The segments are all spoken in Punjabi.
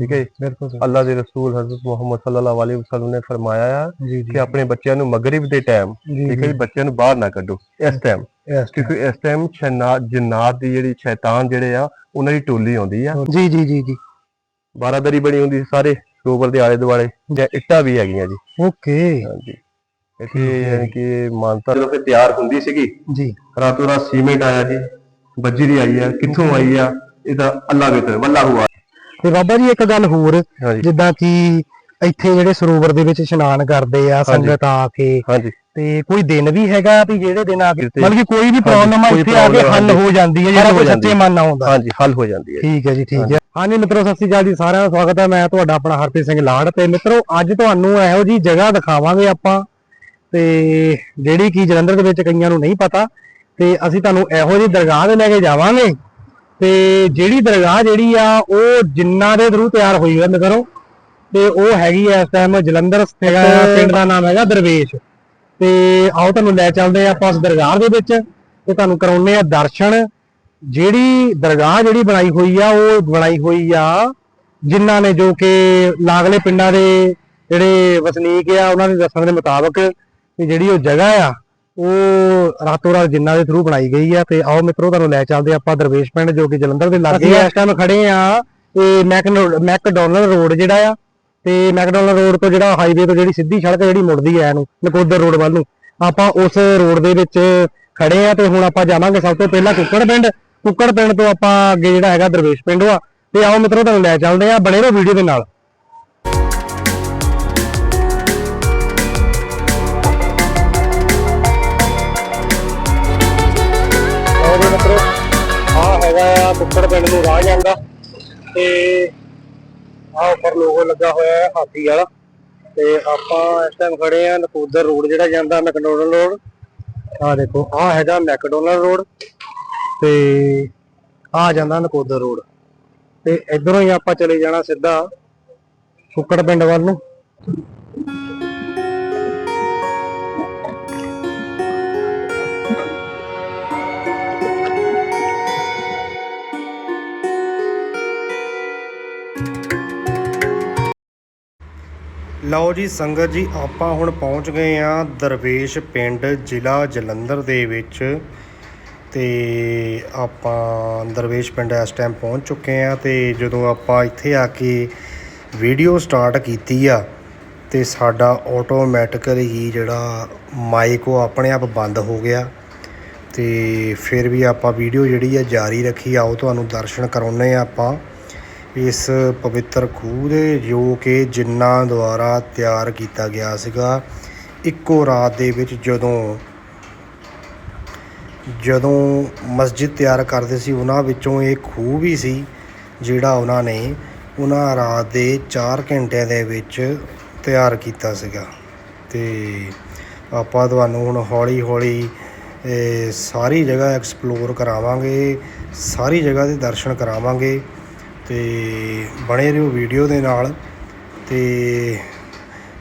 ਠੀਕ ਹੈ। ਬਿਲਕੁਲ ਅੱਲਾ ਦੇ ਰਸੂਲ ਹਜ਼ਰਤ ਮੁਹੰਮਦ ਸੱਲੱਲਾਹੁ ਅਲੈਹਿ ਵਸੱਲਮ ਨੇ ਫਰਮਾਇਆ ਆ ਕਿ ਆਪਣੇ ਬੱਚਿਆਂ ਨੂੰ ਮਗਰਿਬ ਦੇ ਟਾਈਮ ਠੀਕ ਹੈ ਬੱਚਿਆਂ ਨੂੰ ਬਾਹਰ ਨਾ ਕੱਢੋ ਇਸ ਟਾਈਮ। ਕਿਉਂਕਿ ਇਸ ਟਾਈਮ ਜਨਾਤ ਦੀ ਜਿਹੜੀ ਸ਼ੈਤਾਨ ਜਿਹੜੇ ਆ ਉਹਨਾਂ ਦੀ ਟੋਲੀ ਆਉਂਦੀ ਆ। ਜੀ ਜੀ ਜੀ ਜੀ। ਬਾਰਾਦਰੀ ਬਣੀ ਹੁੰਦੀ ਸਾਰੇ ਸਰੋਵਰ ਦੇ ਆਲੇ ਦੁਆਲੇ ਜਾਂ ਇੱਟਾਂ ਵੀ ਹੈਗੀਆਂ ਜੀ। ਓਕੇ। ਹਾਂਜੀ। ਇੱਥੇ। ਯਾਨੀ ਕਿ ਮਾਨਤਾ ਜਦੋਂ ਫਿਰ ਤਿਆਰ ਹੁੰਦੀ ਸੀਗੀ ਜੀ। ਰਾਤੋਂ ਰਾਤ ਸੀਮੈਂਟ ਆਇਆ ਜੀ ਬੱਜਰੀ ਆਈ ਆ ਕਿੱਥੋਂ ਆਈ ਆ ਇਹ ਤਾਂ ਅੱਲਾ ਵੇਖੇ ਵੱਲਾ ਹੁਆ। ਤੇ ਬਾਬਾ ਜੀ ਇੱਕ ਗੱਲ ਹੋਰ ਜਿੱਦਾਂ ਕਿ ਇੱਥੇ ਜਿਹੜੇ ਸਰੋਵਰ ਦੇ ਵਿੱਚ ਇਸ਼ਨਾਨ ਕਰਦੇ ਆ ਸੰਗਤ ਆ ਕੇ ਤੇ ਕੋਈ ਦਿਨ ਵੀ ਹੈਗਾ ਵੀ ਜਿਹੜੇ ਦਿਨ ਆ ਕੇ ਮਤਲਬ ਕਿ ਕੋਈ ਵੀ ਪ੍ਰੋਬਲਮ ਆ ਇੱਥੇ ਆ ਕੇ ਹੱਲ। ਹੋ ਜਾਂਦੀ ਹੈ ਜਿਹੜਾ ਕੋਈ ਸੱਚੇ। ਮਨ ਨਾਲ ਹੁੰਦਾ। ਹਾਂਜੀ ਹੱਲ ਹੋ ਜਾਂਦੀ ਹੈ ਠੀਕ ਹੈ ਜੀ ਠੀਕ ਹੈ। ਹਾਂਜੀ। ਮਿੱਤਰੋ ਸਤਿ ਸ਼੍ਰੀ ਅਕਾਲ ਜੀ ਸਾਰਿਆਂ ਦਾ ਸਵਾਗਤ ਹੈ। ਮੈਂ ਤੁਹਾਡਾ ਆਪਣਾ ਹਰਪ੍ਰੀਤ ਸਿੰਘ ਲਾੜ ਤੇ ਮਿੱਤਰੋ ਅੱਜ ਤੁਹਾਨੂੰ ਇਹੋ ਜੀ ਜਗ੍ਹਾ ਦਿਖਾਵਾਂਗੇ ਆਪਾਂ। ਤੇ ਜਿਹੜੀ ਕੀ ਜਲੰਧਰ ਦੇ ਵਿੱਚ ਕਈਆਂ ਨੂੰ ਨਹੀਂ ਪਤਾ ਤੇ ਅਸੀਂ ਤੁਹਾਨੂੰ ਇਹੋ ਜੀ ਦਰਗਾਹ ਦੇ ਲੈ ਕੇ ਜਾਵਾਂਗੇ। ਤੇ ਜਿਹੜੀ ਦਰਗਾਹ ਜਿਹੜੀ ਆ ਉਹ ਜਿੰਨਾ ਦੇ ਥਰੂ ਤਿਆਰ ਹੋਈ ਹੈ ਮਿੱਤਰੋ ਤੇ ਉਹ ਹੈਗੀ ਆ ਇਸ ਟਾਈਮ ਜਲੰਧਰ ਸਥਿਤ ਪਿੰਡ ਦਾ ਨਾਮ ਹੈਗਾ ਦਰਵੇਸ਼। ਤੇ ਆਓ ਤੁਹਾਨੂੰ ਲੈ ਚੱਲਦੇ ਆ ਆਪਾਂ ਉਸ ਦਰਗਾਹ ਦੇ ਵਿੱਚ ਤੇ ਤੁਹਾਨੂੰ ਕਰਾਉਨੇ ਆ ਦਰਸ਼ਨ। ਜਿਹੜੀ ਦਰਗਾਹ ਜਿਹੜੀ ਬਣਾਈ ਹੋਈ ਆ ਉਹ ਬਣਾਈ ਹੋਈ ਆ ਜਿਨ੍ਹਾਂ ਨੇ ਜੋ ਕਿ ਲਾਗਲੇ ਪਿੰਡਾਂ ਦੇ ਜਿਹੜੇ ਵਸਨੀਕ ਆ ਉਹਨਾਂ ਦੇ ਦੱਸਣ ਦੇ ਮੁਤਾਬਕ ਜਿਹੜੀ ਉਹ ਜਗ੍ਹਾ ਆ ਉਹ ਰਾਤੋਂ ਰਾਤ ਜਿੰਨਾਂ ਦੇ ਥਰੂ ਬਣਾਈ ਗਈ ਆ ਤੇ ਆਓ ਮਿੱਤਰੋ ਤੁਹਾਨੂੰ ਲੈ ਚੱਲਦੇ ਆ ਆਪਾਂ ਦਰਵੇਸ਼ ਪਿੰਡ ਜੋ ਕਿ ਜਲੰਧਰ ਦੇ ਲਾਗੇ ਆ। ਇਸ ਟਾਈਮ ਖੜੇ ਆ ਇਹ ਮੈਕਨੋ- ਰੋਡ ਜਿਹੜਾ ਆ ਤੇ ਮੈਕਡੋਨਲ ਰੋਡ ਤੋਂ ਜਿਹੜਾ ਹਾਈਵੇ ਤੋਂ ਜਿਹੜੀ ਸਿੱਧੀ ਸੜਕ ਜਿਹੜੀ ਮੁੜਦੀ ਹੈ ਇਹਨੂੰ, ਨਕੋਦਰ ਰੋਡ ਵੱਲ ਨੂੰ। ਆਪਾਂ ਉਸ ਰੋਡ ਦੇ ਵਿੱਚ ਖੜੇ ਆ ਤੇ ਹੁਣ ਆਪਾਂ ਜਾਵਾਂਗੇ ਸਭ ਤੋਂ ਪਹਿਲਾਂ ਕੁੱਕੜ ਪਿੰਡ। ਕੁੱਕੜ ਪਿੰਡ ਤੋਂ ਆਪਾਂ ਅੱਗੇ ਜਿਹੜਾ ਹੈਗਾ ਦਰਵੇਸ਼ ਪਿੰਡ ਆ। ਤੇ ਆਓ ਮਿੱਤਰੋ ਤੁਹਾਨੂੰ ਲੈ ਚੱਲਦੇ ਆ ਬਣੇ ਰਹੋ ਵੀਡੀਓ ਦੇ ਨਾਲ। ਪਿੰਡ ਨੂੰ ਰਾਹ ਜਾਂਦਾ। ਤੇ ਆ ਉੱਪਰ ਲੋਗੋ ਲੱਗਾ ਹੋਇਆ ਹੈ, ਹਾਥੀ ਵਾਲਾ। ਤੇ ਆਪਾਂ ਇਸ ਟਾਈਮ ਖੜੇ ਆ ਨਕੋਦਰ ਰੋਡ, ਜਿਹੜਾ ਜਾਂਦਾ ਮੈਕਡੋਨਲਡ ਰੋਡ। ਆ ਦੇਖੋ ਆ ਹੈਗਾ ਮੈਕਡੋਨਲਡ ਰੋਡ। ਤੇ ਆ ਜਾਂਦਾ ਨਕੋਦਰ ਰੋਡ। ਤੇ ਇਧਰੋਂ ਹੀ ਆਪਾਂ ਚਲੇ ਜਾਣਾ ਸਿੱਧਾ ਸੁੱਕੜ ਪਿੰਡ ਵੱਲ ਨੂੰ। ਲਓ ਜੀ ਸੰਗਤ ਜੀ, ਆਪਾਂ ਹੁਣ ਪਹੁੰਚ ਗਏ ਆ ਦਰਵੇਸ਼ ਪਿੰਡ ਜ਼ਿਲ੍ਹਾ ਜਲੰਧਰ ਦੇ ਵਿੱਚ ਤੇ ਆਪਾਂ ਦਰਵੇਸ਼ ਪਿੰਡ ਇਸ ਟਾਈਮ ਪਹੁੰਚ ਚੁੱਕੇ ਆ ਤੇ ਜਦੋਂ ਆਪਾਂ ਇੱਥੇ ਆ ਕੇ ਵੀਡੀਓ ਸਟਾਰਟ ਕੀਤੀ ਆ ਤੇ ਸਾਡਾ ਆਟੋਮੈਟਿਕਲ ਹੀ ਜਿਹੜਾ ਮਾਈਕ ਉਹ ਆਪਣੇ ਆਪ ਬੰਦ ਹੋ ਗਿਆ ਤੇ ਫਿਰ ਵੀ ਆਪਾਂ ਵੀਡੀਓ ਜਿਹੜੀ ਆ ਜਾਰੀ ਰੱਖੀ ਆਓ ਤੁਹਾਨੂੰ ਦਰਸ਼ਨ ਕਰਾਉਨੇ ਆ ਆਪਾਂ। ਇਸ ਪਵਿੱਤਰ ਖੂਹ ਦੇ, ਜੋ ਕਿ ਜਿੰਨਾਂ ਦੁਆਰਾ ਤਿਆਰ ਕੀਤਾ ਗਿਆ ਸੀਗਾ। ਇੱਕੋ ਰਾਤ ਦੇ ਵਿੱਚ ਜਦੋਂ ਜਦੋਂ ਮਸਜਿਦ ਤਿਆਰ ਕਰਦੇ ਸੀ, ਉਹਨਾਂ ਵਿੱਚੋਂ ਇਹ ਖੂਹ ਵੀ ਸੀ, ਜਿਹੜਾ ਉਹਨਾਂ ਨੇ ਉਹਨਾਂ ਰਾਤ ਦੇ 4 ਘੰਟਿਆਂ ਦੇ ਵਿੱਚ ਤਿਆਰ ਕੀਤਾ ਸੀਗਾ। ਤੇ ਆਪਾਂ ਤੁਹਾਨੂੰ ਹੁਣ ਹੌਲੀ ਹੌਲੀ ਸਾਰੀ ਜਗ੍ਹਾ ਐਕਸਪਲੋਰ ਕਰਾਵਾਂਗੇ, ਸਾਰੀ ਜਗ੍ਹਾ ਦੇ ਦਰਸ਼ਨ ਕਰਾਵਾਂਗੇ। ਤੇ ਬਣੇ ਰਹੋ ਵੀਡੀਓ ਦੇ ਨਾਲ। ਤੇ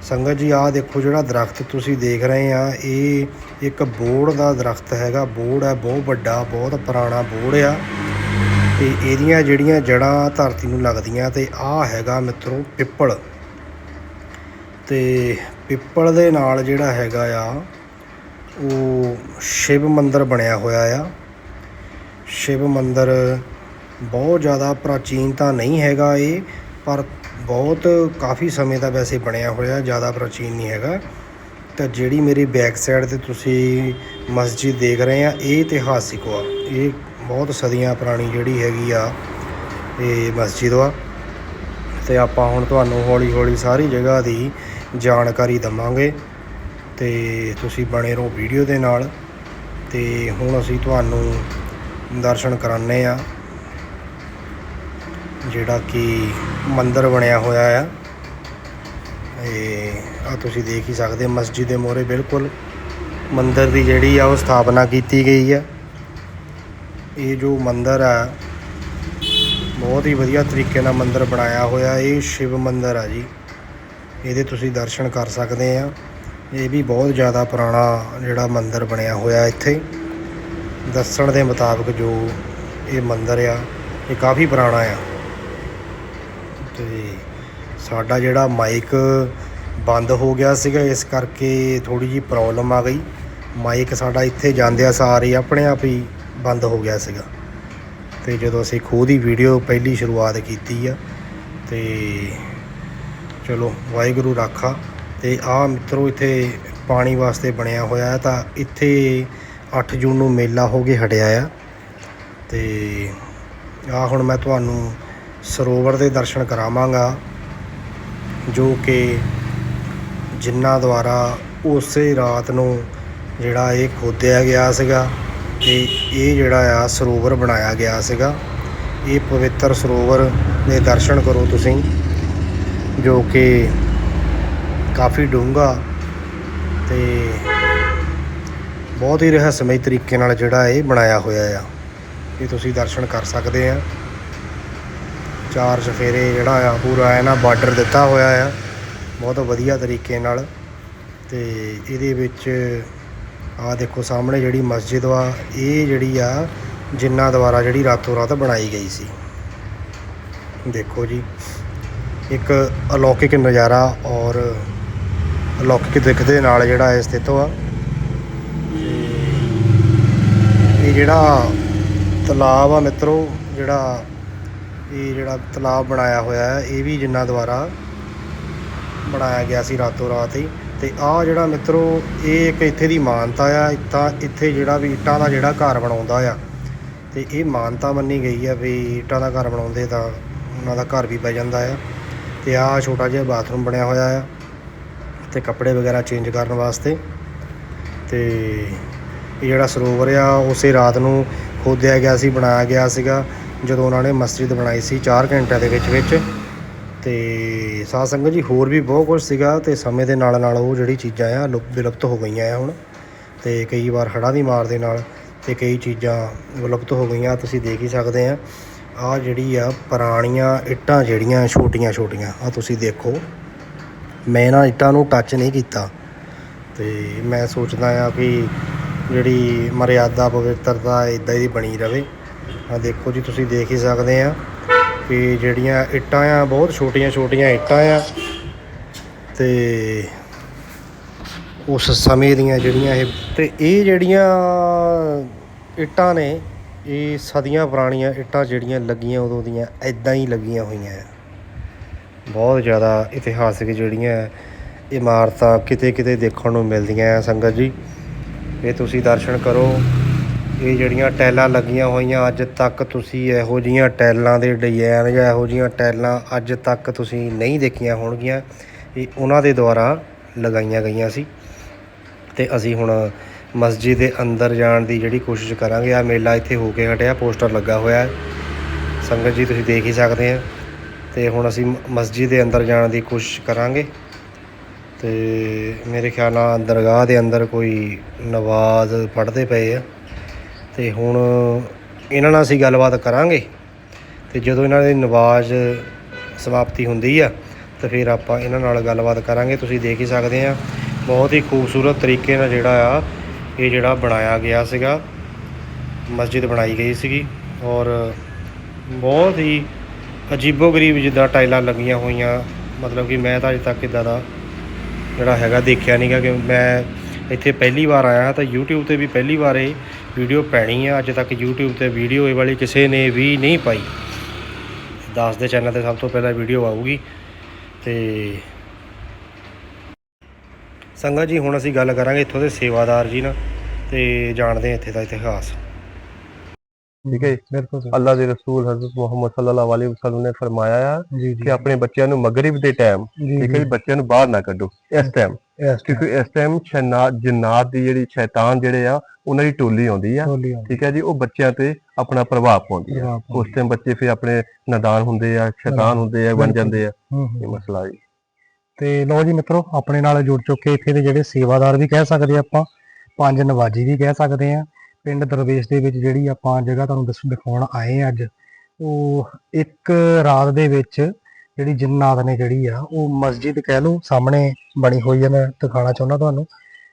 ਸੰਗਤ ਜੀ, ਆਹ ਦੇਖੋ ਜਿਹੜਾ ਦਰਖਤ ਤੁਸੀਂ ਦੇਖ ਰਹੇ ਆ, ਇਹ ਇੱਕ ਬੋੜ ਦਾ ਦਰਖਤ ਹੈਗਾ। ਬੋੜ ਹੈ, ਬਹੁਤ ਵੱਡਾ, ਬਹੁਤ ਪੁਰਾਣਾ ਬੋੜ ਆ। ਤੇ ਇਹਦੀਆਂ ਜਿਹੜੀਆਂ ਜੜਾਂ ਧਰਤੀ ਨੂੰ ਲੱਗਦੀਆਂ ਤੇ ਆਹ ਹੈਗਾ ਮਿੱਤਰੋ ਪਿੱਪਲ। ਤੇ ਪਿੱਪਲ ਦੇ ਨਾਲ ਜਿਹੜਾ ਹੈਗਾ ਆ, ਉਹ ਸ਼ਿਵ ਮੰਦਿਰ ਬਣਿਆ ਹੋਇਆ ਆ। ਸ਼ਿਵ ਮੰਦਿਰ ਬਹੁਤ ਜ਼ਿਆਦਾ ਪ੍ਰਾਚੀਨ ਤਾਂ ਨਹੀਂ ਹੈਗਾ ਇਹ, ਪਰ ਬਹੁਤ ਕਾਫੀ ਸਮੇਂ ਦਾ ਵੈਸੇ ਬਣਿਆ ਹੋਇਆ, ਜ਼ਿਆਦਾ ਪ੍ਰਾਚੀਨ ਨਹੀਂ ਹੈਗਾ। ਤਾਂ ਜਿਹੜੀ ਮੇਰੀ ਬੈਕ ਸਾਈਡ ਤੇ ਤੁਸੀਂ ਮਸਜਿਦ ਦੇਖ ਰਹੇ ਆ, ਇਹ ਇਤਿਹਾਸਿਕ ਆ। ਇਹ ਬਹੁਤ ਸਦੀਆਂ ਪੁਰਾਣੀ ਜਿਹੜੀ ਹੈਗੀ ਆ, ਇਹ ਮਸਜਿਦ ਆ। ਤੇ ਆਪਾਂ ਹੁਣ ਤੁਹਾਨੂੰ ਹੌਲੀ ਹੌਲੀ ਸਾਰੀ ਜਗ੍ਹਾ ਦੀ ਜਾਣਕਾਰੀ ਦਵਾਂਗੇ। ਤੇ ਤੁਸੀਂ ਬਣੇ ਰਹੋ ਵੀਡੀਓ ਦੇ ਨਾਲ। ਤੇ ਹੁਣ ਅਸੀਂ ਤੁਹਾਨੂੰ ਦਰਸ਼ਨ ਕਰਾਣੇ ਆ। ਜਿਹੜਾ ਕਿ ਮੰਦਰ ਬਣਿਆ ਹੋਇਆ ਆ। ਇਹ ਆ ਤੁਸੀਂ ਦੇਖ ਹੀ ਸਕਦੇ ਮਸਜਿਦ ਦੇ ਮੋਹਰੇ ਬਿਲਕੁਲ ਮੰਦਰ ਦੀ ਜਿਹੜੀ ਆ ਉਹ ਸਥਾਪਨਾ ਕੀਤੀ ਗਈ ਆ। ਇਹ ਜੋ ਮੰਦਰ ਆ, ਬਹੁਤ ਹੀ ਵਧੀਆ ਤਰੀਕੇ ਨਾਲ ਮੰਦਰ ਬਣਾਇਆ ਹੋਇਆ, ਇਹ ਸ਼ਿਵ ਮੰਦਰ ਆ ਜੀ। ਇਹਦੇ ਤੁਸੀਂ ਦਰਸ਼ਨ ਕਰ ਸਕਦੇ ਆ। ਇਹ ਵੀ ਬਹੁਤ ਜ਼ਿਆਦਾ ਪੁਰਾਣਾ ਜਿਹੜਾ ਮੰਦਰ ਬਣਿਆ ਹੋਇਆ ਇੱਥੇ। ਦੱਸਣ ਦੇ ਮੁਤਾਬਕ ਜੋ ਇਹ ਮੰਦਰ ਆ, ਇਹ ਕਾਫੀ ਪੁਰਾਣਾ ਆ। ਤੇ ਸਾਡਾ ਜਿਹੜਾ ਮਾਈਕ ਬੰਦ ਹੋ ਗਿਆ ਸੀਗਾ, ਇਸ ਕਰਕੇ ਥੋੜੀ ਜੀ ਪ੍ਰੋਬਲਮ ਆ ਗਈ। ਮਾਈਕ ਸਾਡਾ ਇੱਥੇ ਜਾਂਦਿਆਂ ਸਾਰ ਹੀ ਆਪਣੇ ਆਪ ਹੀ ਬੰਦ ਹੋ ਗਿਆ ਸੀਗਾ। ਤੇ ਜਦੋਂ ਅਸੀਂ ਖੂਹ ਦੀ ਵੀਡੀਓ ਪਹਿਲੀ ਸ਼ੁਰੂਆਤ ਕੀਤੀ ਆ, ਤੇ ਚਲੋ ਵਾਹਿਗੁਰੂ ਰਾਖਾ। ਤੇ ਆ ਮਿੱਤਰੋ, ਇੱਥੇ ਪਾਣੀ ਵਾਸਤੇ ਬਣਿਆ ਹੋਇਆ ਹੈ, ਤਾਂ ਇੱਥੇ 8 ਜੂਨ ਨੂੰ ਮੇਲਾ ਹੋ ਕੇ ਹਟਿਆ ਆ। ਤੇ ਆ ਹੁਣ ਮੈਂ ਤੁਹਾਨੂੰ ਸਰੋਵਰ ਦੇ ਦਰਸ਼ਨ ਕਰਾਵਾਂਗਾ, ਜੋ ਕਿ ਜਿਨ੍ਹਾਂ ਦੁਆਰਾ ਉਸੇ ਰਾਤ ਨੂੰ ਜਿਹੜਾ ਇਹ ਖੋਦਿਆ ਗਿਆ ਸੀਗਾ ਤੇ ਇਹ ਜਿਹੜਾ ਆ ਸਰੋਵਰ ਬਣਾਇਆ ਗਿਆ ਸੀਗਾ, ਇਹ ਪਵਿੱਤਰ ਸਰੋਵਰ ਦੇ ਦਰਸ਼ਨ ਕਰੋ ਤੁਸੀਂ, ਜੋ ਕਿ ਕਾਫੀ ਡੂੰਘਾ ਤੇ ਬਹੁਤ ਹੀ ਰਹੱਸਮਈ ਤਰੀਕੇ ਨਾਲ ਜਿਹੜਾ ਇਹ ਬਣਾਇਆ ਹੋਇਆ ਆ। ਇਹ ਤੁਸੀਂ ਦਰਸ਼ਨ ਕਰ ਸਕਦੇ ਆ। ਚਾਰ ਸਫੇਰੇ ਜਿਹੜਾ ਆ, ਪੂਰਾ ਐ ਨਾ ਬਾਰਡਰ ਦਿੱਤਾ ਹੋਇਆ ਆ। ਬਹੁਤ ਵਧੀਆ ਤਰੀਕੇ ਨਾਲ। ਤੇ ਇਹਦੇ ਵਿੱਚ ਆ ਦੇਖੋ ਸਾਹਮਣੇ ਜਿਹੜੀ ਮਸਜਿਦ ਵਾ ਇਹ ਜਿਹੜੀ ਆ, ਜਿੰਨਾ ਦੁਆਰਾ ਜਿਹੜੀ ਰਾਤੋਂ ਰਾਤ ਬਣਾਈ ਗਈ ਸੀ। ਦੇਖੋ ਜੀ, ਇੱਕ ਅਲੌਕਿਕ ਨਜ਼ਾਰਾ ਔਰ ਅਲੌਕਿਕ ਦਿੱਖ ਦੇ ਨਾਲ ਜਿਹੜਾ ਇਹ ਸਥਿਤ ਆ ਤੇ ਇਹ ਜਿਹੜਾ ਤਲਾਬ ਆ ਮਿੱਤਰੋ, ਜਿਹੜਾ ਇਹ ਜਿਹੜਾ ਤਲਾਬ ਬਣਾਇਆ ਹੋਇਆ ਹੈ, ਇਹ ਵੀ ਜਿੰਨਾ ਦੁਆਰਾ ਬਣਾਇਆ ਗਿਆ ਸੀ ਰਾਤੋਂ ਰਾਤ ਹੀ। ਤੇ ਆਹ ਜਿਹੜਾ ਮਿੱਤਰੋ, ਇਹ ਇੱਕ ਇੱਥੇ ਦੀ ਮਾਨਤਾ ਆ ਤਾਂ ਇੱਥੇ ਜਿਹੜਾ ਵੀ ਇੱਟਾਂ ਦਾ ਜਿਹੜਾ ਘਰ ਬਣਾਉਂਦਾ ਆ, ਤੇ ਇਹ ਮਾਨਤਾ ਮੰਨੀ ਗਈ ਆ ਵੀ ਇੱਟਾਂ ਦਾ ਘਰ ਬਣਾਉਂਦੇ ਤਾਂ ਉਹਨਾਂ ਦਾ ਘਰ ਵੀ ਪੈ ਜਾਂਦਾ ਆ। ਤੇ ਆਹ ਛੋਟਾ ਜਿਹਾ ਬਾਥਰੂਮ ਬਣਿਆ ਹੋਇਆ ਆ, ਤੇ ਕੱਪੜੇ ਵਗੈਰਾ ਚੇਂਜ ਕਰਨ ਵਾਸਤੇ। ਤੇ ਇਹ ਜਿਹੜਾ ਸਰੋਵਰ ਆ, ਉਸੇ ਰਾਤ ਨੂੰ ਖੋਦਿਆ ਗਿਆ ਸੀ, ਬਣਾਇਆ ਗਿਆ ਸੀਗਾ। ਜਦੋਂ ਉਹਨਾਂ ਨੇ ਮਸਜਿਦ ਬਣਾਈ ਸੀ 4 ਘੰਟਿਆਂ ਦੇ ਵਿੱਚ ਵਿੱਚ, ਤੇ ਸਾਧ ਸੰਗਤ ਜੀ ਹੋਰ ਵੀ ਬਹੁਤ ਕੁਝ ਸੀਗਾ ਤੇ ਸਮੇਂ ਦੇ ਨਾਲ ਨਾਲ ਉਹ ਜਿਹੜੀ ਚੀਜ਼ਾਂ ਆ ਲੁਪ- ਵਿਲੁਪਤ ਹੋ ਗਈਆਂ ਆ ਹੁਣ, ਤੇ ਕਈ ਵਾਰ ਹੜ੍ਹਾਂ ਦੀ ਮਾਰ ਦੇ ਨਾਲ ਤੇ ਕਈ ਚੀਜ਼ਾਂ ਵਿਲੁਪਤ ਹੋ ਗਈਆਂ, ਤੁਸੀਂ ਦੇਖ ਹੀ ਸਕਦੇ ਆ। ਆ ਜਿਹੜੀ ਆ ਪੁਰਾਣੀਆਂ ਇੱਟਾਂ ਜਿਹੜੀਆਂ ਛੋਟੀਆਂ ਛੋਟੀਆਂ, ਆ ਤੁਸੀਂ ਦੇਖੋ। ਮੈਂ ਇਹਨਾਂ ਇੱਟਾਂ ਨੂੰ ਟੱਚ ਨਹੀਂ ਕੀਤਾ ਤੇ ਮੈਂ ਸੋਚਦਾ ਆ ਕਿ ਜਿਹੜੀ ਮਰਿਆਦਾ, ਪਵਿੱਤਰਤਾ ਇਦਾਂ ਦੀ ਬਣੀ ਰਵੇ। ਆ ਦੇਖੋ ਜੀ, ਤੁਸੀਂ ਦੇਖ ਹੀ ਸਕਦੇ ਆ ਕਿ ਜਿਹੜੀਆਂ ਇੱਟਾਂ ਆ, ਬਹੁਤ ਛੋਟੀਆਂ ਛੋਟੀਆਂ ਇੱਟਾਂ ਆ ਤੇ ਉਸ ਸਮੇਂ ਦੀਆਂ ਜਿਹੜੀਆਂ ਇਹ ਤੇ ਇਹ ਜਿਹੜੀਆਂ ਇੱਟਾਂ ਨੇ, ਇਹ ਸਦੀਆਂ ਪੁਰਾਣੀਆਂ ਇੱਟਾਂ ਜਿਹੜੀਆਂ ਲੱਗੀਆਂ ਉਦੋਂ ਦੀਆਂ ਐਦਾਂ ਹੀ ਲੱਗੀਆਂ ਹੋਈਆਂ ਆ। ਬਹੁਤ ਜ਼ਿਆਦਾ ਇਤਿਹਾਸਿਕ ਜਿਹੜੀਆਂ ਇਮਾਰਤਾਂ ਕਿਤੇ ਕਿਤੇ ਦੇਖਣ ਨੂੰ ਮਿਲਦੀਆਂ ਆ, ਸੰਗਤ ਜੀ। ਇਹ ਤੁਸੀਂ ਦਰਸ਼ਨ ਕਰੋ। ਇਹ ਜਿਹੜੀਆਂ ਟੈਲਾਂ ਲੱਗੀਆਂ ਹੋਈਆਂ ਅੱਜ ਤੱਕ ਤੁਸੀਂ ਇਹੋ ਜੀਆਂ ਟੈਲਾਂ ਦੇ ਡਿਜ਼ਾਈਨ ਜਾਂ ਇਹੋ ਜੀਆਂ ਟੈਲਾਂ ਅੱਜ ਤੱਕ ਤੁਸੀਂ ਨਹੀਂ ਦੇਖੀਆਂ ਹੋਣਗੀਆਂ, ਇਹ ਉਹਨਾਂ ਦੇ ਦੁਆਰਾ ਲਗਾਈਆਂ ਗਈਆਂ ਸੀ। ਤੇ ਅਸੀਂ ਹੁਣ ਮਸਜਿਦ ਦੇ ਅੰਦਰ ਜਾਣ ਦੀ ਜਿਹੜੀ ਕੋਸ਼ਿਸ਼ ਕਰਾਂਗੇ। ਆ ਮੇਲਾ ਇੱਥੇ ਹੋ ਕੇ ਹਟਿਆ, ਪੋਸਟਰ ਲੱਗਾ ਹੋਇਆ ਹੈ। ਸੰਗਤ ਜੀ, ਤੁਸੀਂ ਦੇਖ ਹੀ ਸਕਦੇ ਆ। ਤੇ ਹੁਣ ਅਸੀਂ ਮ- ਮਸਜਿਦ ਦੇ ਅੰਦਰ ਜਾਣ ਦੀ ਕੋਸ਼ਿਸ਼ ਕਰਾਂਗੇ। ਤੇ ਮੇਰੇ ਖਿਆਲ ਨਾਲ ਦਰਗਾਹ ਦੇ ਅੰਦਰ ਕੋਈ ਨਵਾਜ਼ ਪੜ੍ਹਦੇ ਪਏ ਆ। ਤੇ ਹੁਣ ਇਹਨਾਂ ਨਾਲ ਅਸੀਂ ਗੱਲਬਾਤ ਕਰਾਂਗੇ। ਤੇ ਜਦੋਂ ਇਹਨਾਂ ਦੀ ਨਵਾਜ਼ ਸਮਾਪਤੀ ਹੁੰਦੀ ਆ, ਤਾਂ ਫਿਰ ਆਪਾਂ ਇਹਨਾਂ ਨਾਲ ਗੱਲਬਾਤ ਕਰਾਂਗੇ। ਤੁਸੀਂ ਦੇਖ ਹੀ ਸਕਦੇ ਆ, ਬਹੁਤ ਹੀ ਖੂਬਸੂਰਤ ਤਰੀਕੇ ਨਾਲ ਜਿਹੜਾ ਆ, ਇਹ ਜਿਹੜਾ ਬਣਾਇਆ ਗਿਆ ਸੀਗਾ, ਮਸਜਿਦ ਬਣਾਈ ਗਈ ਸੀਗੀ। ਔਰ ਬਹੁਤ ਹੀ ਅਜੀਬੋ-ਗਰੀਬ ਜਿੱਦਾਂ ਟਾਈਲਾਂ ਲੱਗੀਆਂ ਹੋਈਆਂ, ਮਤਲਬ ਕਿ ਮੈਂ ਤਾਂ ਅਜੇ ਤੱਕ ਇਦਾਂ ਦਾ ਜਿਹੜਾ ਹੈਗਾ ਦੇਖਿਆ ਨਹੀਂਗਾ ਕਿ ਮੈਂ ਇੱਥੇ ਪਹਿਲੀ ਵਾਰ ਆਇਆ ਤਾਂ YouTube ਤੇ ਵੀ ਪਹਿਲੀ ਵਾਰ ਇਹ ਵੀਡੀਓ ਪੈਣੀ ਆ, ਅੱਜ ਤੱਕ YouTube ਤੇ ਵੀਡੀਓ ਇਹ ਵਾਲੀ ਕਿਸੇ ਨੇ ਵੀ ਨਹੀਂ ਪਾਈ। ਦਾਸ ਦੇ ਚੈਨਲ ਤੇ ਸਭ ਤੋਂ ਪਹਿਲਾਂ ਵੀਡੀਓ ਆਊਗੀ ਤੇ ਸੰਗਤ ਜੀ, ਹੁਣ ਅਸੀਂ ਗੱਲ ਕਰਾਂਗੇ ਇੱਥੋਂ ਦੇ ਸੇਵਾਦਾਰ ਜੀ ਨਾਲ ਤੇ ਜਾਣਦੇ ਹਾਂ ਇੱਥੇ ਦਾ ਇਤਿਹਾਸ। ਠੀਕ ਹੈ ਬਿਲਕੁਲ ਅੱਲਾ ਦੇ ਰਸੂਲ ਹਜ਼ਰਤ ਮੁਹੰਮਦ ਸੱਲੱਲਾਹੁ ਅਲੈਹਿ ਵਸੱਲਮ ਨੇ ਫਰਮਾਇਆ ਕਿ ਆਪਣੇ ਬੱਚਿਆਂ ਨੂੰ ਮਗਰਿਬ ਦੇ ਟਾਈਮ ਠੀਕ ਹੈ ਬੱਚਿਆਂ ਨੂੰ ਬਾਹਰ ਨਾ ਕੱਢੋ ਇਸ ਟਾਈਮ। ਕਿਉਂਕਿ ਇਸ ਟਾਈਮ ਸ਼ੈਨਾਤ ਜਿੰਨਾਤ ਦੀ ਜਿਹੜੀ ਸ਼ੈਤਾਨ ਜਿਹੜੇ ਆ ਉਹਨਾਂ ਦੀ ਟੋਲੀ ਆਉਂਦੀ ਆ ਠੀਕ ਹੈ ਜੀ ਉਹ ਬੱਚਿਆਂ ਤੇ ਆਪਣਾ ਪ੍ਰਭਾਵ ਪਾਉਂਦੀ ਆ। ਉਸ ਟਾਈਮ ਬੱਚੇ ਫਿਰ ਆਪਣੇ ਨਾਦਾਨ ਹੁੰਦੇ ਆ ਸ਼ੈਤਾਨ ਹੁੰਦੇ ਆ ਬਣ ਜਾਂਦੇ ਆ। ਇਹ ਮਸਲਾ ਜੀ। ਤੇ ਲੋ ਜੀ ਮਿੱਤਰੋ ਆਪਣੇ ਨਾਲ ਜੁੜ ਚੁੱਕੇ ਇੱਥੇ ਦੇ ਜਿਹੜੇ ਸੇਵਾਦਾਰ ਵੀ ਕਹਿ ਸਕਦੇ ਆਪਾਂ ਪੰਜ ਨਵਾਜੀ ਵੀ ਕਹਿ ਸਕਦੇ ਆ। ਪਿੰਡ ਦਰਵੇਸ਼ ਦੇ ਵਿੱਚ ਜਿਹੜੀ ਆਪਾਂ ਜਗ੍ਹਾ ਤੁਹਾਨੂੰ ਦੱਸ ਦਿਖਾਉਣ ਆਏ ਅੱਜ ਉਹ ਇੱਕ ਰਾਤ ਦੇ ਵਿੱਚ ਜਿਹੜੀ ਜਿੰਨਾਤ ਨੇ ਜਿਹੜੀ ਆ ਉਹ ਮਸਜਿਦ ਕਹਿ ਲਓ ਸਾਹਮਣੇ ਬਣੀ ਹੋਈ ਹੈ ਮੈਂ ਦਿਖਾਣਾ ਚਾਹੁੰਦਾ ਤੁਹਾਨੂੰ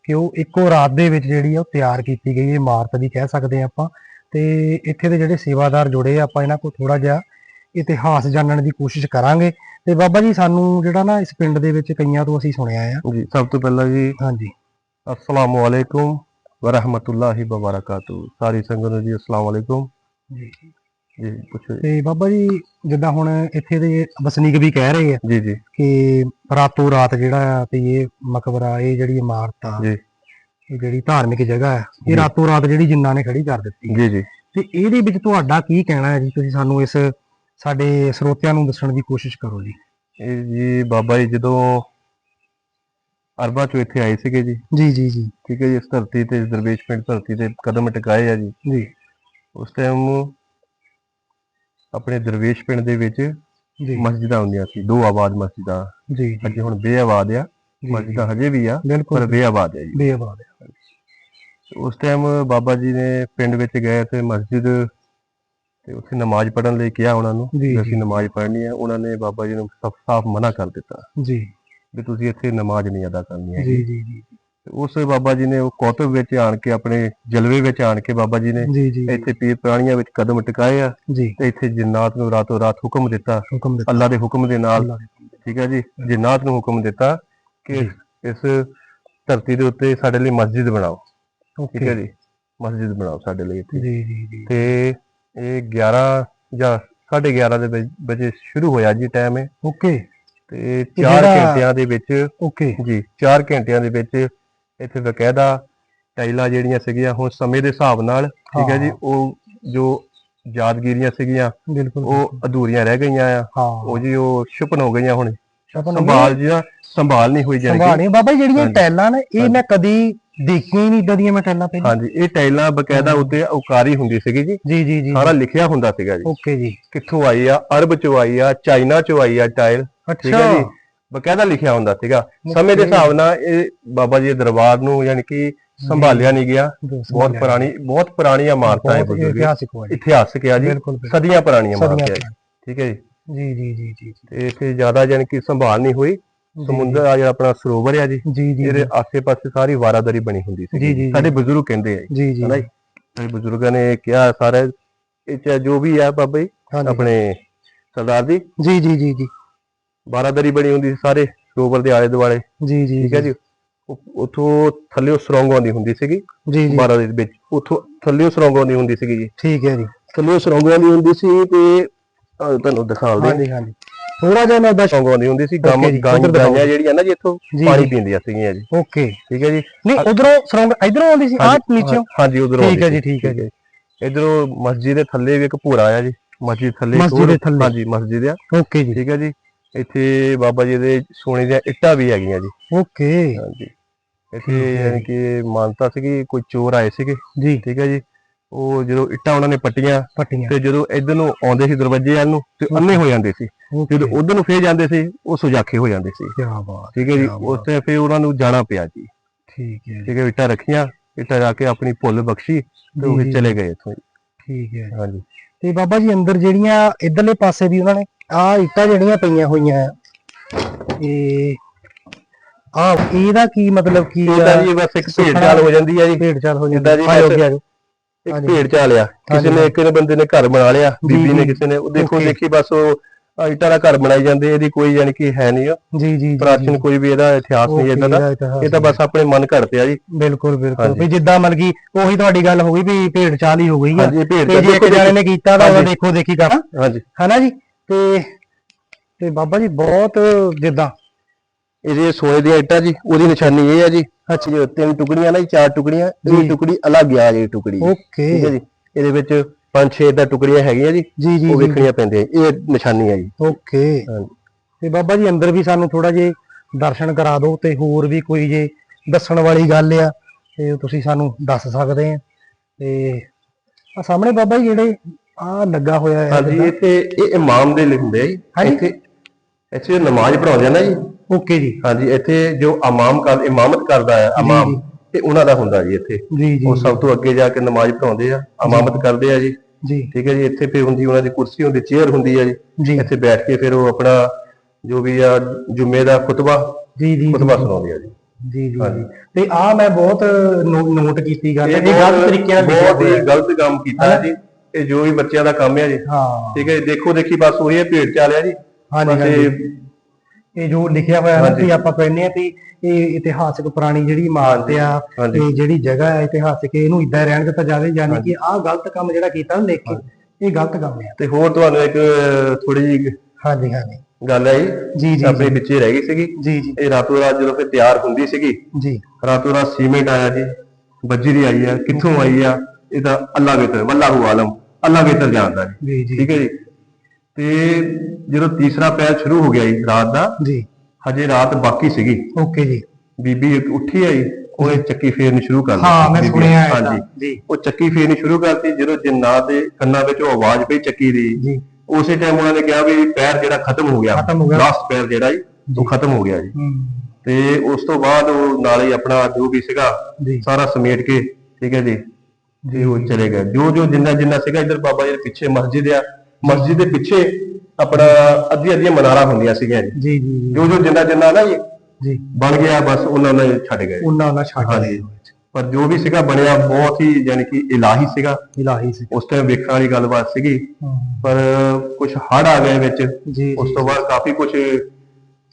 ਕਿ ਉਹ ਇੱਕੋ ਰਾਤ ਦੇ ਵਿੱਚ ਜਿਹੜੀ ਆ ਉਹ ਤਿਆਰ ਕੀਤੀ ਗਈ ਇਮਾਰਤ ਵੀ ਕਹਿ ਸਕਦੇ ਆ ਆਪਾਂ। ਤੇ ਇੱਥੇ ਦੇ ਜਿਹੜੇ ਸੇਵਾਦਾਰ ਜੁੜੇ ਆ ਆਪਾਂ ਇਹਨਾਂ ਕੋਲ ਥੋੜਾ ਜਿਹਾ ਇਤਿਹਾਸ ਜਾਣਨ ਦੀ ਕੋਸ਼ਿਸ਼ ਕਰਾਂਗੇ। ਤੇ ਬਾਬਾ ਜੀ ਸਾਨੂੰ ਜਿਹੜਾ ਨਾ ਇਸ ਪਿੰਡ ਦੇ ਵਿੱਚ ਕਈਆਂ ਤੋਂ ਅਸੀਂ ਸੁਣਿਆ ਆ। ਜੀ ਸਭ ਤੋਂ ਪਹਿਲਾਂ ਜੀ ਹਾਂਜੀ। ਅਸਲਾਮੁ ਅਲੈਕੁਮ ਵਰਹਿਮਤੁல்லாਹਿ ਵਬਰਕਾਤੂ। ਸਾਰੀ ਸੰਗਤ ਨੂੰ ਜੀ ਅਸਲਾਮੁ ਅਲੈਕੁਮ। ਜੀ। ਜੀ ਪੁੱਛੋ ਜੀ। ਤੇ ਬਾਬਾ ਜੀ ਜਿੱਦਾਂ ਹੁਣ ਇੱਥੇ ਦੇ ਵਸਨੀਕ ਵੀ ਕਹਿ ਰਹੇ ਆ ਜੀ ਜੀ। ਕਿ ਰਾਤੋਂ ਰਾਤ ਜਿਹੜਾ ਆ ਤੇ ਇਹ ਮਕਬਰਾ ਇਹ ਜਿਹੜੀ ਇਮਾਰਤ ਆ ਜੀ। ਇਹ ਜਿਹੜੀ ਧਾਰਮਿਕ ਜਗ੍ਹਾ ਜੀ। ਇਹ ਰਾਤੋਂ ਰਾਤ ਜਿਹੜੀ ਜਿੰਨਾਂ ਨੇ ਖੜੀ ਕਰ ਦਿੱਤੀ। ਜੀ ਜੀ। ਤੇ ਇਹਦੇ ਵਿੱਚ ਤੁਹਾਡਾ ਕੀ ਕਹਿਣਾ ਹੈ ਜੀ? ਤੁਸੀਂ ਸਾਨੂੰ ਇਸ ਸਾਡੇ ਸਰੋਤਿਆਂ ਨੂੰ ਦੱਸਣ ਦੀ ਕੋਸ਼ਿਸ਼ ਕਰੋ ਜੀ। ਇਹ ਜੀ ਬਾਬਾ ਜੀ ਜਦੋਂ ਅਰਬਾਂ ਚੋਂ ਇੱਥੇ ਆਏ ਸੀਗੇ ਜੀ। ਜੀ ਜੀ ਜੀ। ਠੀਕ ਹੈ ਜੀ ਇਸ ਧਰਤੀ ਤੇ ਇਸ ਦਰਵੇਸ਼ ਪਿੰਡ ਧਰਤੀ ਤੇ ਕਦਮ ਟਿਕਾਏ ਆ ਜੀ। ਜੀ। ਉਸ ਟਾਈਮ ਆਪਣੇ ਦਰਵੇਸ਼ ਪਿੰਡ ਦੇ ਵਿੱਚ ਜੀ। ਮਸਜਿਦਾਂ ਹੁੰਦੀਆਂ ਸੀ। ਦੋ ਆਬਾਦ ਮਸਜਿਦਾਂ। ਜੀ ਅੱਗੇ ਹੁਣ ਬੇਆਬਾਦ ਆ। ਮਸਜਿਦਾਂ ਹਜੇ ਵੀ ਆ ਪਰ ਬੇਆਬਾਦ ਆ ਜੀ। ਬੇਆਬਾਦ ਹੈ। ਉਸ ਟਾਈਮ ਬਾਬਾ ਜੀ ਨੇ ਪਿੰਡ ਵਿੱਚ ਗਏ ਤੇ ਮਸਜਿਦ ਤੇ ਉੱਥੇ ਨਮਾਜ਼ ਪੜ੍ਹਨ ਲਈ ਕਿਹਾ ਉਹਨਾਂ ਨੂੰ ਵੀ ਅਸੀਂ। ਨਮਾਜ਼ ਪੜ੍ਹਨੀ ਹੈ ਉਹਨਾਂ ਨੇ ਬਾਬਾ ਜੀ ਨੂੰ ਸਾਫ਼ ਮਨਾ ਕਰ ਦਿੱਤਾ। ਜੀ। ਵੀ ਤੁਸੀਂ ਇੱਥੇ ਨਮਾਜ਼ ਨਹੀਂ ਅਦਾ ਕਰਨੀ ਹੈ ਜੀ ਜੀ ਜੀ। ਉਸ ਬਾਬਾ ਜੀ ਨੇ ਉਹ ਕੌਤਬ ਵਿੱਚ ਆਣ ਕੇ ਆਪਣੇ ਜਲਵੇ ਵਿੱਚ ਆਣ ਕੇ ਬਾਬਾ ਜੀ ਨੇ ਇੱਥੇ ਪੀਰ ਪ੍ਰਾਣੀਆਂ ਵਿੱਚ ਕਦਮ ਟਿਕਾਏ ਆ ਤੇ ਇੱਥੇ ਜਿੰਨਾਤ ਨੂੰ ਰਾਤੋਂ ਰਾਤ ਹੁਕਮ ਦਿੱਤਾ। ਅੱਲਾ ਦੇ ਹੁਕਮ ਦੇ ਨਾਲ। ਠੀਕ ਹੈ ਜੀ ਜਿੰਨਾਤ ਨੂੰ ਹੁਕਮ ਦਿੱਤਾ ਕਿ। ਇਸ ਧਰਤੀ ਦੇ ਉੱਤੇ ਸਾਡੇ ਲਈ ਮਸਜਿਦ ਬਣਾਓ। ਠੀਕ ਹੈ ਜੀ ਮਸਜਿਦ ਬਣਾਓ ਸਾਡੇ ਲਈ ਇੱਥੇ। ਜੀ ਜੀ ਜੀ। ਤੇ ਇਹ 11 ਜਾਂ 11:30 ਦੇ ਵਜੇ ਸ਼ੁਰੂ ਹੋਇਆ ਜੀ ਟਾਈਮ ਇਹ। ਓਕੇ। ਤੇ ਤੇ 4 ਜਿਹੜਾ- ਘੰਟਿਆਂ ਦੇ ਵਿੱਚ ਓਕੇ। ਜੀ 4 ਘੰਟਿਆਂ ਦੇ ਵਿੱਚ ਇੱਥੇ ਬਕਾਇਦਾ ਟਾਈਲਾਂ ਜਿਹੜੀਆਂ ਸੀਗੀਆਂ ਹੁਣ ਸਮੇਂ ਦੇ ਹਿਸਾਬ ਨਾਲ ਠੀਕ ਹੈ ਜੀ ਹਾਂ। ਉਹ ਜੋ ਯਾਦਗੀਰੀਆਂ ਸੀਗੀਆਂ ਬਿਲਕੁਲ ਉਹ ਅਧੂਰੀਆਂ ਰਹਿ ਗਈਆਂ ਆ। ਹਾਂ। ਉਹ ਜੀ ਉਹ ਛੁਪਨ ਹੋ ਗਈਆਂ ਹੁਣ। ਸ਼ਪਨ ਸੰਭਾਲ ਜੀ ਨਾ ਸੰਭਾਲ ਨਹੀਂ ਹੋਈ ਜਾਣੀ ਕਿ- ਸੰਭਾਣੀ ਬਾਬਾ ਜਿਹੜੀਆਂ। ਟੈਲਾਂ ਨੇ ਇਹ। ਮੈਂ ਕਦੀ ਦੇਖੀਆਂ ਹੀ ਨਹੀਂ ਇਦਾਂ ਦੀਆਂ ਮੈਂ ਟੈਲਾਂ ਪਹਿਲਾਂ। ਹਾਂਜੀ ਇਹ ਟਾਈਲਾਂ ਬਕਾਇਦਾ ਉੱਤੇ ਉਕਾਰੀ ਹੁੰਦੀ ਸੀਗੀ ਜੀ। ਜੀ ਜੀ ਜੀ। ਸਾਰਾ ਲਿਖਿਆ ਹੁੰਦਾ ਸੀਗਾ ਜੀ। ਓਕੇ ਜੀ। ਕਿੱਥੋਂ ਆਈ ਆ? ਅਰਬ ਚੋਂ ਆਈ ਆ ਚਾਈਨਾ ਚੋਂ ਆਈ ਆ ਟਾਇਲ। ਠੀਕ ਹੈ ਜੀ। ਬਕਾਇਦਾ ਲਿਖਿਆ ਹੁੰਦਾ ਸੀਗਾ। ਸਮੇਂ ਦੇ. ਹਿਸਾਬ ਨਾਲ ਇਹ ਬਾਬਾ ਜੀ ਦੇ ਦਰਬਾਰ ਨੂੰ ਯਾਨੀ ਕਿ ਸੰਭਾਲਿਆ ਨਹੀਂ ਗਿਆ। ਬਹੁਤ ਪੁਰਾਣੀ ਬਹੁਤ ਪੁਰਾਣੀਆਂ ਇਮਾਰਤਾਂ ਹੈ ਬਜ਼ੁਰਗ ਇਤਿਹਾਸਿਕ ਇਤਿਹਾਸਕ ਆ ਜੀ। ਸਦੀਆਂ ਪੁਰਾਣੀਆਂ ਇਮਾਰਤਾਂ ਹੈ ਠੀਕ ਹੈ ਜੀ ਜੀ ਜੀ ਜੀ ਜੀ। ਤੇ ਇੱਥੇ ਜ਼ਿਆਦਾ ਯਾਨੀ ਕਿ ਸੰਭਾਲ ਨਹੀਂ ਹੋਈ। ਸਮੁੰਦਰ ਆ ਜਿਹੜਾ ਆਪਣਾ ਸਰੋਵਰ ਆ ਜੀ ਜੀ ਜੀ ਇਹਦੇ ਆਸੇ-ਪਾਸੇ ਸਾਰੀ ਵਾਰਾਦਾਰੀ ਬਣੀ ਹੁੰਦੀ ਜੀ, ਜੀ, ਸੀ ਜੀ। ਸਾਡੇ ਬਜ਼ੁਰਗ ਕਹਿੰਦੇ ਆ ਜੀ, ਜੀ ਜੀ। ਹਨਾ ਜੀ? ਸਾਡੇ ਬਜ਼ੁਰਗਾਂ ਨੇ ਕਿਹਾ ਸਾਰਾ ਇਹ ਜੋ ਵੀ ਆ ਬਾਬਾ ਜੀ। ਆਪਣੇ ਸਰਦਾਰ ਜੀ। ਜੀ ਜੀ ਜੀ ਜੀ। ਬਾਰਾਦਾਰੀ ਬਣੀ ਹੁੰਦੀ ਸੀ ਸਾਰੇ ਸਰੋਵਰ ਦੇ ਆਲੇ ਦੁਆਲੇ ਜੀ ਜੀ ਠੀਕ ਹੈ ਜੀ। ਉੱਥੋਂ ਥੱਲੇ ਸੁਰੰਗ ਆਉਂਦੀ ਹੁੰਦੀ ਸੀਗੀ ਜੀ ਜੀ। ਬਾਰਾ ਦੇ ਵਿੱਚ। ਉੱਥੋਂ ਥੱਲੇ ਸੁਰੰਗ ਆਉਂਦੀ ਹੁੰਦੀ ਸੀਗੀ ਜੀ। ਠੀਕ ਹੈ ਜੀ। ਥੱਲੇ ਸੁਰੰਗ ਆਉਂਦੀ ਹੁੰਦੀ ਸੀ ਤੇ ਤੁਹਾਨੂੰ ਦਿਖਾਉਂਦੇ ਹਾਂਜੀ ਹਾਂਜੀ। ਥੋੜਾ ਜਿਹਾ ਮੈਂ ਸੁਰੰਗ ਆਉਂਦੀ ਹੁੰਦੀ ਸੀ ਗਾਂ Okay ਜੀ, ਗਾਂ ਉੱਧਰ ਦਿਖਾਓ। ਗਾਈਆਂ ਜਿਹੜੀਆਂ ਨਾ ਜੀ ਇੱਥੋਂ ਜੀ, ਪਾਣੀ ਜੀ। ਪੀਂਦੀਆਂ ਸੀਗੀਆਂ ਜੀ। ਓਕੇ। ਠੀਕ ਹੈ ਜੀ? ਨਹੀਂ ਉਧਰੋਂ ਸਰੰਗ ਇਧਰੋਂ ਆਉਂਦੀ ਸੀ ਆਹ ਨੀਚੋਂ? ਹਾਂਜੀ ਉਧਰੋਂ ਠੀਕ ਹੈ ਜੀ, ਠੀਕ ਹੈ ਜੀ। ਇਧਰੋਂ ਮਸਜਿਦ ਦੇ ਥੱਲੇ ਵੀ ਇੱਕ ਭੂਰਾ ਆ ਜੀ ਮਸਜਿਦ ਥੱਲੇ ਇੱਕ ਮਸਜਿਦ ਹੋਰ- ਦੇ ਥੱਲੇ। ਹਾਂਜੀ ਮਸਜਿਦ ਆ। ਓਕੇ ਜੀ। ਠੀਕ ਹੈ ਜੀ? ਇੱਥੇ ਬਾਬਾ ਜੀ ਦੇ ਸੋਨੇ ਦੀਆਂ ਇੱਟਾਂ ਵੀ ਹੈਗੀਆਂ ਜੀ। ਓਕੇ। ਹਾਂਜੀ। ਇੱਥੇ ਹੈ ਯਾਨੀ ਕਿ ਮਾਨਤਾ ਸੀਗੀ ਕੋਈ ਚੋਰ ਆਏ ਸੀਗੇ। ਜੀ। ਠੀਕ ਹੈ ਜੀ? ਉਹ ਜਦੋਂ ਇੱਟਾਂ ਉਹਨਾਂ ਨੇ ਪੱਟੀਆਂ ਪੱਟੀਆਂ। ਤੇ ਜਦੋਂ ਇਧਰ ਨੂੰ ਆਉਂਦੇ ਸੀ ਦਰਵਾਜ਼ੇ ਵੱਲ ਨੂੰ ਤੇ ਅੰਨੇ ਹੋ ਜਾਂਦੇ ਸੀ। ਜਦੋਂ ਉਧਰ ਨੂੰ ਫੇਰ ਜਾਂਦੇ ਸੀ ਉਹ ਸੁਜਾਖੇ ਹੋ ਜਾਂਦੇ ਸੀ। ਕੀ ਬਾਤ ਠੀਕ ਹੈ ਜੀ। ਉਸ ਤੇ ਫੇਰ ਉਹਨਾਂ ਨੂੰ ਜਾਣਾ ਪਿਆ ਜੀ। ਠੀਕ ਹੈ ਠੀਕ ਹੈ ਇੱਟਾਂ ਰੱਖੀਆਂ ਇੱਟਾਂ ਜਾ ਕੇ ਆਪਣੀ ਭੁੱਲ ਬਖਸ਼ੀ ਤੇ ਉਹ। ਚਲੇ ਗਏ ਇੱਥੋਂ। ਠੀਕ ਹੈ ਹਾਂਜੀ। ਤੇ ਬਾਬਾ ਜੀ ਅੰਦਰ ਜਿਹੜੀਆਂ ਇਧਰਲੇ ਪਾਸੇ ਵੀ ਉਹਨਾਂ ਨੇ ਆਹ ਇੱਟਾਂ ਜਿਹੜੀਆਂ ਪਈਆਂ ਹੋਈਆਂ ਆ ਇਹ ਆ ਇਹਦਾ ਕੀ ਮਤਲਬ ਕੀ ਇਹ ਤਾਂ ਜੀ ਬਸ ਇੱਕ ਭੇਡ ਚਾਲ ਹੋ ਜਾਂਦੀ ਹੈ ਜੀ। ਭੇਡ ਚਾਲ ਹੋ ਜਿੱਦਾਂ ਬਸ- ਜੀ। ਇੱਕ। ਭੇਡ ਚਾਲ ਆ। ਕਿਸੇ। ਨੇ ਇੱਕ ਬੰਦੇ ਨੇ ਘਰ ਬਣਾ ਲਿਆ ਬੀਬੀ ਨੇ। ਕਿਸੇ ਨੇ। ਉਹ ਦੇਖੋ. ਦੇਖੀ ਬਸ ਉਹ ਇੱਟਾਂ ਦਾ ਘਰ ਬਣਾਈ ਜਾਂਦੇ ਇਹਦੀ ਕੋਈ ਯਾਨੀ ਕਿ ਹੈ ਨਹੀਂ ਜੀ ਜੀ ਪ੍ਰਾਚੀਨ ਕੋਈ ਵੀ ਇਹਦਾ ਇਤਿਹਾਸ ਨਹੀਂ ਦਾ। ਇਹਦਾ ਇਤਿਹਾਸ ਇਹ ਤਾਂ ਬਸ ਆਪਣੇ ਮਨ ਘੜਤੇ ਆ ਜੀ। ਬਿਲਕੁਲ ਬਿਲਕੁਲ। ਵੀ ਜਿੱਦਾਂ ਮਤਲਬ ਕਿ ਉਹੀ ਤੁਹਾਡੀ ਗੱਲ ਹੋ ਗਈ ਵੀ ਭੇਡ ਚਾਲ ਹੀ ਹੋ ਗਈ ਆ। ਹਾਂਜੀ ਇਹ ਭੇਡ ਤੇ ਜੇ ਇੱਕ ਜਾਣੇ ਨੇ ਕੀਤਾ ਤਾਂ ਉਹਦਾ। ਦੇਖੋ ਦੇਖੀ ਕਰਾਂ ਹਾਂਜੀ। ਹਨਾ ਜੀ? ਤੇ ਤੇ ਬਾਬਾ ਜੀ ਬਹੁਤ ਜਿੱਦਾਂ ਇਹ ਜੇ ਸੋਨੇ ਦੀਆਂ ਇੱਟਾਂ ਜੀ ਉਹਦੀ ਨਿਸ਼ਾਨੀ ਇਹ ਹੈ ਜੀ। ਅੱਛਾ। ਜੀ ਤਿੰਨ ਟੁਕੜੀਆਂ ਨਾ ਜੀ ਚਾਰ ਟੁਕੜੀਆਂ। ਜੀ। ਇਹ ਟੁਕੜੀ ਅਲੱਗ ਆ ਜੀ। ਟੁਕੜੀ ਠੀਕ ਹੈ ਓਕੇ ਜੀ। ਇਹਦੇ ਵਿੱਚ ਪੰਜ ਛੇ ਦਾ ਟੁਕੜੀਆਂ ਹੈਗੀਆਂ ਜੀ। ਜੀ ਜੀ ਉਹ ਵੇਖਣੀਆਂ ਪੈਂਦੀਆਂ ਇਹ ਨਿਸ਼ਾਨੀ ਹੈ ਜੀ। ਓਕੇ। ਤੇ ਬਾਬਾ ਜੀ ਅੰਦਰ ਵੀ ਸਾਨੂੰ ਥੋੜਾ ਜੇ ਦਰਸ਼ਨ ਕਰਾ ਦਿਓ ਤੇ ਹੋਰ ਵੀ ਕੋਈ ਜੇ ਦੱਸਣ ਵਾਲੀ ਗੱਲ ਆ ਤੇ ਤੁਸੀਂ ਸਾਨੂੰ ਦੱਸ ਸਕਦੇ ਆ। ਤੇ ਆ ਸਾਹਮਣੇ ਬਾਬਾ ਜੀ ਜਿਹੜੇ ਆ ਲੱਗਾ ਹੋਇਆ ਹੈ ਹਾਂਜੀ ਇੱਥੇ ਇਹ ਇਮਾਮ ਦੇ ਲਈ ਹੁੰਦੇ ਆ ਜੀ। ਇੱਥੇ ਇੱਥੇ ਨਮਾਜ਼ ਪੜਾਉਂਦੇ ਆ ਨਾ ਜੀ? ਓਕੇ ਜੀ। ਹਾਂਜੀ ਇੱਥੇ ਜੋ ਇਮਾਮ ਕਰ ਇਮਾਮਤ ਕਰਦਾ ਹੈ ਇਮਾਮ। ਤੇ ਉਹਨਾਂ ਦਾ ਹੁੰਦਾ ਜੀ ਇੱਥੇ। ਜੀ ਜੀ ਉਹ ਸਭ ਤੋਂ ਅੱਗੇ ਜਾ ਕੇ ਨਮਾਜ਼ ਪੜਾਉਂਦੇ ਆ ਇਮਾਮਤ ਕਰਦੇ ਆ ਜੀ। ਜੀ। ਠੀਕ ਹੈ ਜੀ ਇੱਥੇ ਫਿਰ ਹੁੰਦੀ ਉਹਨਾਂ ਦੀ ਕੁਰਸੀ ਹੁੰਦੀ ਚੇਅਰ ਹੁੰਦੀ ਆ ਜੀ। ਇੱਥੇ ਬੈਠ ਕੇ ਫਿਰ ਉਹ ਆਪਣਾ ਜੋ ਵੀ ਆ ਜੁਮੇ ਦਾ ਖੁਤਬਾ ਜੀ ਜੀ ਖੁਤਬਾ ਸੁਣਾਉਂਦੇ ਆ ਜੀ। ਜੀ ਜੀ। ਤੇ ਆ ਮੈਂ ਬਹੁਤ ਨੋਟ ਕੀਤੀ ਗੱਲ ਇਹ ਇਹ ਗਲਤ ਤਰੀਕੇ ਨਾਲ ਬਹੁਤ ਹੀ ਹੈ। ਗਲਤ ਕੰਮ ਕੀਤਾ ਹੈ ਜੀ। ਇਹ ਜੋ ਵੀ ਬੱਚਿਆਂ ਦਾ ਕੰਮ ਹੈ ਜੀ। ਹਾਂ। ਠੀਕ ਹੈ ਦੇਖੋ ਦੇਖੀ ਬਸ ਉਹੀ ਹੈ ਭੇਡ ਚਾਲਿਆ ਜੀ। ਹਾਂਜੀ ਹਾਂਜੀ। ਇਹ ਜੋ ਲਿਖਿਆ ਹੋਇਆ ਨਾ ਹਾਂਜੀ। ਕਿ ਆਪਾਂ ਕਹਿੰਦੇ ਆ ਕਿ ਇਹ ਇਤਿਹਾਸਕ ਪੁਰਾਣੀ ਜਿਹੜੀ ਇਮਾਰਤ ਆ। ਤੇ ਜਿਹੜੀ ਜਗ੍ਹਾ ਹੈ ਇਤਿਹਾਸਕ ਇਹਨੂੰ ਇਦਾਂ ਰਹਿਣ ਦਿੱਤਾ ਜਾਵੇ ਯਾਨੀ ਕਿ ਆਹ ਗਲਤ ਕੰਮ ਜਿਹੜਾ ਕੀਤਾ ਨਾ ਲਿਖ ਕੇ ਇਹ ਗਲਤ ਕੰਮ ਆ। ਤੇ ਹੋਰ ਤੁਹਾਨੂੰ ਇੱਕ ਥੋੜੀ ਜਿਹੀ ਹਾਂਜੀ ਹਾਂਜੀ। ਗੱਲ ਹੈ ਜੀ ਜੀ ਜੀ। ਆਪਣੇ ਵਿੱਚੇ ਰਹਿ ਗਈ ਸੀਗੀ। ਜੀ ਜੀ। ਇਹ ਰਾਤੋਂ ਰਾਤ ਜਦੋਂ ਫਿਰ ਤਿਆਰ ਹੁੰਦੀ ਸੀਗੀ ਜੀ। ਰਾਤੋਂ ਰਾਤ ਸੀਮੈਂਟ ਆਇਆ ਜੀ ਬੱਜਰੀ ਆਈ ਆ ਕਿੱਥੋਂ ਆਈ ਆ ਇਹ ਤਾਂ ਅੱਲਾ ਵੇਤਰ ਵੱਲਾਹੂ ਆਲਮ ਅੱਲਾ ਵੇਤਰ ਜਾਣਦਾ ਜੀ। ਜੀ ਜੀ। ਠੀਕ ਹੈ ਜੀ? ਤੇ ਜਦੋਂ ਤੀਸਰਾ ਪੈਰ ਸ਼ੁਰੂ ਹੋ ਗਿਆ ਜੀ ਰਾਤ ਦਾ ਜੀ। ਹਜੇ ਰਾਤ ਬਾਕੀ ਸੀਗੀ। ਓਕੇ ਜੀ। ਬੀਬੀ ਉੱਠੀ ਆਈ ਉਹਨੇ ਚੱਕੀ ਫੇਰਨੀ ਸ਼ੁਰੂ ਕਰ ਦਿੱਤੀ ਹਾਂ ਮੈਂ। ਸੁਣਿਆ ਹੈ ਹਾਂਜੀ। ਜੀ। ਉਹ ਚੱਕੀ ਫੇਰਨੀ ਸ਼ੁਰੂ ਕਰਤੀ ਜਦੋਂ ਜਿੰਨਾਤ ਦੇ ਕੰਨਾਂ ਵਿੱਚ ਉਹ ਆਵਾਜ਼ ਪਈ ਚੱਕੀ ਦੀ ਜੀ। ਉਸੇ ਟਾਈਮ ਉਹਨਾਂ ਨੇ ਕਿਹਾ ਵੀ ਪੈਰ ਜਿਹੜਾ ਖਤਮ ਹੋ ਗਿਆ। ਲਾਸਟ ਪੈਰ ਜਿਹੜਾ ਜੀ ਉਹ ਖਤਮ ਹੋ ਗਿਆ ਜੀ। ਤੇ ਉਸ ਤੋਂ ਬਾਅਦ ਉਹ ਨਾਲ ਹੀ ਆਪਣਾ ਜੋ ਵੀ ਸੀਗਾ ਜੀ। ਸਾਰਾ ਸਮੇਟ ਕੇ ਠੀਕ ਹੈ ਜੀ ਤੇ ਉਹ ਚਲੇ ਗਏ। ਜੋ ਜੋ ਜਿੰਨਾ ਜਿੰਨਾ ਸੀਗਾ ਇਧਰ ਬਾਬਾ ਜੀ ਦੇ ਪਿੱਛੇ ਮਸਜਿਦ ਆ ਮਸਜਿਦ ਦੇ ਪਿੱਛੇ ਆਪਣਾ ਅੱਧੀ ਅੱਧੀਆਂ ਮਨਾਰਾ ਹੁੰਦੀਆਂ ਸੀਗੀਆਂ ਜੀ। ਜੀ ਜੀ ਜੀ। ਜਿੰਨਾ ਜਿੰਨਾ ਨਾ ਜੀ। ਬਣ ਗਿਆ ਬਸ ਉਹਨਾਂ ਨੇ ਛੱਡ ਗਏ। ਉਹਨਾਂ ਉਹਨਾਂ ਛੱਡ ਹਾਂਜੀ। ਪਰ ਜੋ ਵੀ ਸੀਗਾ ਬਣਿਆ ਬਹੁਤ ਹੀ ਯਾਨੀ ਕਿ ਇਲਾਹੀ ਸੀਗਾ। ਇਲਾਹੀ ਸੀ। ਉਸ ਟਾਈਮ ਵੇਖਣ ਵਾਲੀ ਗੱਲਬਾਤ ਸੀਗੀ। ਪਰ ਕੁਝ ਹੜ ਆ ਗਏ ਵਿੱਚ। ਉਸ ਤੋਂ ਬਾਅਦ ਕਾਫੀ ਕੁਝ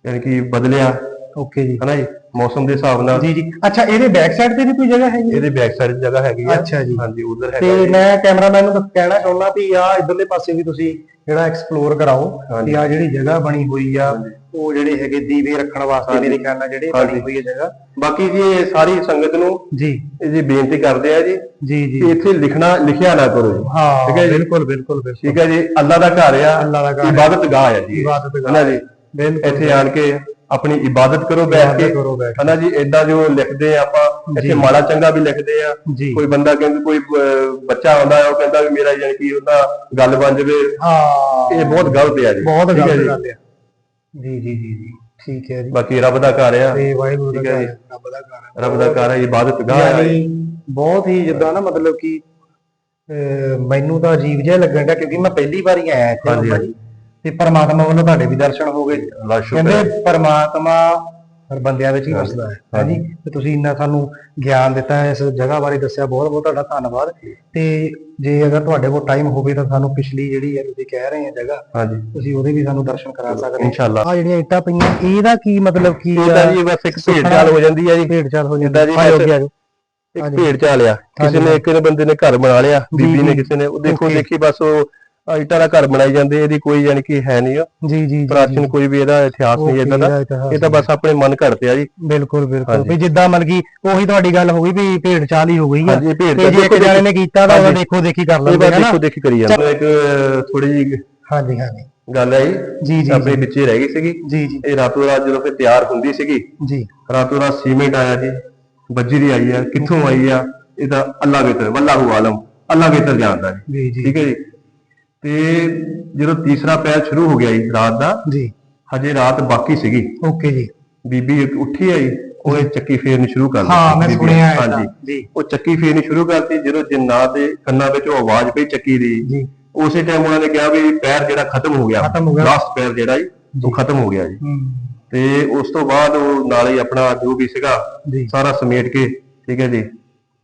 ਯਾਨੀ ਕਿ ਬਦਲਿਆ। ਓਕੇ ਜੀ। ਹਨਾ ਜੀ? ਮੌਸਮ ਦੇ ਹਿਸਾਬ ਨਾਲ। ਜੀ ਜੀ। ਅੱਛਾ ਇਹਦੇ ਬੈਕ ਸਾਈਡ ਤੇ ਵੀ ਕੋਈ ਜਗ੍ਹਾ ਹੈਗੀ? ਇਹਦੇ ਬੈਕ ਸਾਈਡ ਜਗ੍ਹਾ ਹੈਗੀ ਆ। ਅੱਛਾ ਜੀ। ਹਾਂਜੀ ਉਧਰ ਹੈਗਾ ਤੇ। ਮੈਂ ਕੈਮਰਾਮੈਨ ਨੂੰ ਤਾਂ ਕਹਿਣਾ ਚਾਹੁੰਦਾ ਵੀ ਆ ਇਧਰਲੇ ਪਾਸੇ ਵੀ ਤੁਸੀਂ ਜਿਹੜਾ ਐਕਸਪਲੋਰ ਕਰਾਓ। ਕਿ ਆ ਜਿਹੜੀ ਜਗ੍ਹਾ ਬਣੀ ਹੋਈ ਆ ਉਹ ਜਿਹੜੇ ਹੈਗੇ ਦੀਵੇ ਰੱਖਣ ਵਾਸਤੇ ਮੇਰੇ ਖਿਆਲ ਨਾਲ ਜਿਹੜੇ ਬਣੀ। ਹੋਈ ਹੈ ਜਗ੍ਹਾ। ਬਾਕੀ ਜੀ ਇਹ ਸਾਰੀ ਸੰਗਤ ਨੂੰ ਜੀ। ਇਹ ਜੀ ਬੇਨਤੀ ਕਰਦੇ ਆ ਜੀ ਜੀ ਜੀ। ਇੱਥੇ ਲਿਖਣਾ ਲਿਖਿਆ ਨਾ ਕਰੋ ਜੀ। ਹਾਂ ਠੀਕ ਹੈ। ਬਿਲਕੁਲ ਬਿਲਕੁਲ ਠੀਕ ਹੈ ਜੀ? ਅੱਲਾ ਦਾ ਘਰ ਆ। ਅੱਲਾ ਦਾ ਘਰ ਆ। ਇਬਾਦਤ ਗਾਹ ਆ ਜੀ। ਇਹ। ਇਬਾਦਤ ਗਾਹ ਹਨਾ ਜੀ? ਇੱਥੇ ਆਣ ਕੇ ਆਪਣੀ ਇਬਾਦਤ ਕਰੋ ਬੈਠ ਕੇ। ਹਨਾ ਜੀ ਏਦਾਂ ਜੋ ਲਿਖਦੇ ਆ ਆਪਾਂ। ਇੱਥੇ ਮਾੜਾ ਚੰਗਾ ਵੀ ਲਿਖਦੇ ਆ। ਕੋਈ ਬੰਦਾ ਕਹਿੰਦਾ ਕੋਈ ਬੱਚਾ ਆਉਂਦਾ ਹੈ ਉਹ ਕਹਿੰਦਾ ਵੀ ਮੇਰਾ ਯਾਨੀ ਕਿ ਉਹਦਾ ਗੱਲ ਬਣ ਜਾਵੇ। ਹਾਂ। ਇਹ ਬਹੁਤ ਗਲਤ ਹੈ ਜੀ। ਬਹੁਤ ਗਲਤ। ਗੱਲ ਆ। ਜੀ ਜੀ ਜੀ ਜੀ। ਠੀਕ ਹੈ ਜੀ। ਬਾਕੀ ਰੱਬ ਦਾ ਘਰ ਆ। ਤੇ ਵਾਹਿਗੁਰੂ ਦਾ ਘਰ ਰੱਬ ਦਾ ਘਰ ਰੱਬ ਦਾ ਘਰ ਹੈ ਇਬਾਦਤ ਗਾਹ ਹੈ ਬਹੁਤ ਹੀ ਜਿੱਦਾਂ ਨਾ ਮਤਲਬ ਕਿ ਮੈਨੂੰ ਤਾਂ ਅਜੀਬ ਜਿਹਾ ਲੱਗਣ ਡਿਆ ਕਿਉਂਕਿ ਮੈਂ ਪਹਿਲੀ ਵਾਰ ਹੀ ਆਇਆ ਇੱਥੇ। ਹਾਂਜੀ, ਬਾਬਾ ਜੀ ਤੇ ਪਰਮਾਤਮਾ ਵੱਲੋਂ ਤੁਹਾਡੇ ਵੀ ਦਰਸ਼ਨ ਹੋ ਗਏ। ਅੱਲਾ ਸ਼ੁਕਰ ਹੈ। ਕਹਿੰਦੇ ਪਰਮਾਤਮਾ ਹਰ ਬੰਦਿਆਂ ਵਿੱਚ ਹੀ ਵਸਦਾ ਹੈ। ਹਾਂਜੀ। ਤੇ ਤੁਸੀਂ ਇੰਨਾ ਸਾਨੂੰ ਗਿਆਨ ਦਿੱਤਾ ਹੈ ਇਸ ਜਗ੍ਹਾ ਬਾਰੇ ਦੱਸਿਆ ਬਹੁਤ ਬਹੁਤ ਤੁਹਾਡਾ ਧੰਨਵਾਦ। ਤੇ ਜੇ ਅਗਰ ਤੁਹਾਡੇ ਕੋਲ ਟਾਈਮ ਹੋਵੇ ਤਾਂ ਸਾਨੂੰ ਪਿਛਲੀ ਜਿਹੜੀ ਹੈ ਤੁਸੀਂ ਕਹਿ ਰਹੇ ਆ ਜਗ੍ਹਾ ਹਾਂਜੀ। ਤੁਸੀਂ ਉਹਦੇ ਵੀ ਸਾਨੂੰ ਦਰਸ਼ਨ ਕਰਾ ਸਕਦੇ ਇਨਸ਼ਾਅੱਲਾ। ਆ ਜਿਹੜੀਆਂ ਇੱਟਾਂ ਪਈਆਂ ਇਹਦਾ ਕੀ ਮਤਲਬ ਕੀ ਇਹ ਤਾਂ ਜੀ ਬਸ ਇੱਕ ਭੇਡ ਚਾਲ ਹੋ ਜਾਂਦੀ ਹੈ ਜੀ। ਭੇਡ ਚਾਲ ਹੋ। ਜਿੱਦਾਂ ਜੀ ਆਜੋ ਵੈਸੇ- ਅੱਗੇ ਆਜੋ ਇੱਕ ਭੇਡ ਚਾਲ ਆ। ਕਿਸੇ ਨੇ ਇੱਕ ਬੰਦੇ ਨੇ ਘਰ ਬਣਾ ਲਿਆ ਬੀਬੀ ਨੇ ਕਿਸੇ ਨੇ ਉਹ ਦੇਖੋ. ਦੇਖੀ ਬਸ ਉਹ ਇੱਟਾਂ ਦਾ ਘਰ ਬਣਾਈ ਜਾਂਦੇ ਇਹਦੀ ਕੋਈ ਯਾਨੀ ਕਿ ਹੈ ਨਹੀਂ ਜੀ ਜੀ ਜੀ ਪ੍ਰਾਚੀਨ ਕੋਈ ਵੀ ਇਹਦਾ ਇਤਿਹਾਸ ਨਹੀਂ ਇਦਾਂ ਦਾ। ਇਹਦਾ ਇਹ ਤਾਂ ਬਸ ਆਪਣੇ ਮਨ ਘੜਤੇ ਆ ਜੀ। ਬਿਲਕੁਲ ਬਿਲਕੁਲ। ਵੀ ਜਿੱਦਾਂ ਮਤਲਬ ਕਿ ਉਹੀ ਤੁਹਾਡੀ ਗੱਲ ਹੋ ਗਈ ਵੀ ਭੇਡ ਚਾਲ ਹੀ ਹੋ ਗਈ ਆ। ਤੇ ਜੇ ਇੱਕ ਜਾਣੇ ਨੇ ਕੀਤਾ ਤਾਂ। ਦੇਖੋ ਦੇਖੀ ਕਰ ਲੈਂਦੇ ਹੈ ਨਾ। ਦੇਖੋ ਦੇਖੀ ਕਰੀ ਜਾਂਦਾ ਇੱਕ ਥੋੜੀ ਜਿਹੀ ਹਾਂਜੀ ਹਾਂਜੀ। ਗੱਲ ਹੈ ਜੀ। ਜੀ ਜੀ ਆਪਣੇ ਵਿੱਚੇ ਰਹਿ ਗਈ ਸੀਗੀ। ਜੀ ਜੀ। ਇਹ ਰਾਤੋਂ ਰਾਤ ਜਦੋਂ ਫਿਰ ਤਿਆਰ ਹੁੰਦੀ ਸੀਗੀ ਜੀ। ਰਾਤੋਂ ਰਾਤ ਸੀਮੈਂਟ ਆਇਆ ਜੀ। ਬੱਜਰੀ ਆਈ ਆ ਕਿੱਥੋਂ ਆਈ ਆ ਇਹ ਤਾਂ ਅੱਲਾ ਵੇਤਰ ਵੱਲਾਹੂ ਆਲਮ ਅੱਲਾ ਵੇਤਰ ਜਾਣਦਾ ਜੀ। ਜੀ ਜੀ। ਠੀਕ ਹੈ ਜੀ। ਤੇ ਜਦੋਂ ਤੀਸਰਾ ਪੈਰ ਸ਼ੁਰੂ ਹੋ ਗਿਆ ਜੀ ਰਾਤ ਦਾ ਜੀ। ਹਜੇ ਰਾਤ ਬਾਕੀ ਸੀਗੀ। ਓਕੇ ਜੀ। ਬੀਬੀ ਉੱਠੀ ਆਈ ਉਹਨੇ ਚੱਕੀ ਫੇਰਨੀ ਸ਼ੁਰੂ ਕਰ ਦਿੱਤੀ। ਹਾਂ ਮੈਂ। ਸੁਣਿਆ ਹਾਂਜੀ। ਜੀ। ਉਹ ਚੱਕੀ ਫੇਰਨੀ ਸ਼ੁਰੂ ਕਰਤੀ ਜਦੋਂ ਜਿੰਨਾਤ ਦੇ ਕੰਨਾਂ ਵਿੱਚ ਉਹ ਆਵਾਜ਼ ਪਈ ਚੱਕੀ ਦੀ। ਜੀ। ਉਸੇ ਟਾਈਮ ਉਹਨਾਂ ਨੇ ਕਿਹਾ ਵੀ ਪੈਰ ਜਿਹੜਾ ਖਤਮ ਹੋ ਗਿਆ। ਖਤਮ ਹੋ ਗਿਆ। ਲਾਸਟ ਪੈਰ ਜਿਹੜਾ ਜੀ ਉਹ ਖਤਮ ਹੋ ਗਿਆ ਜੀ। ਤੇ ਉਸ ਤੋਂ ਬਾਅਦ ਉਹ ਨਾਲ ਹੀ ਆਪਣਾ ਜੋ ਵੀ ਸੀਗਾ ਜੀ। ਸਾਰਾ ਸਮੇਟ ਕੇ ਠੀਕ ਹੈ ਜੀ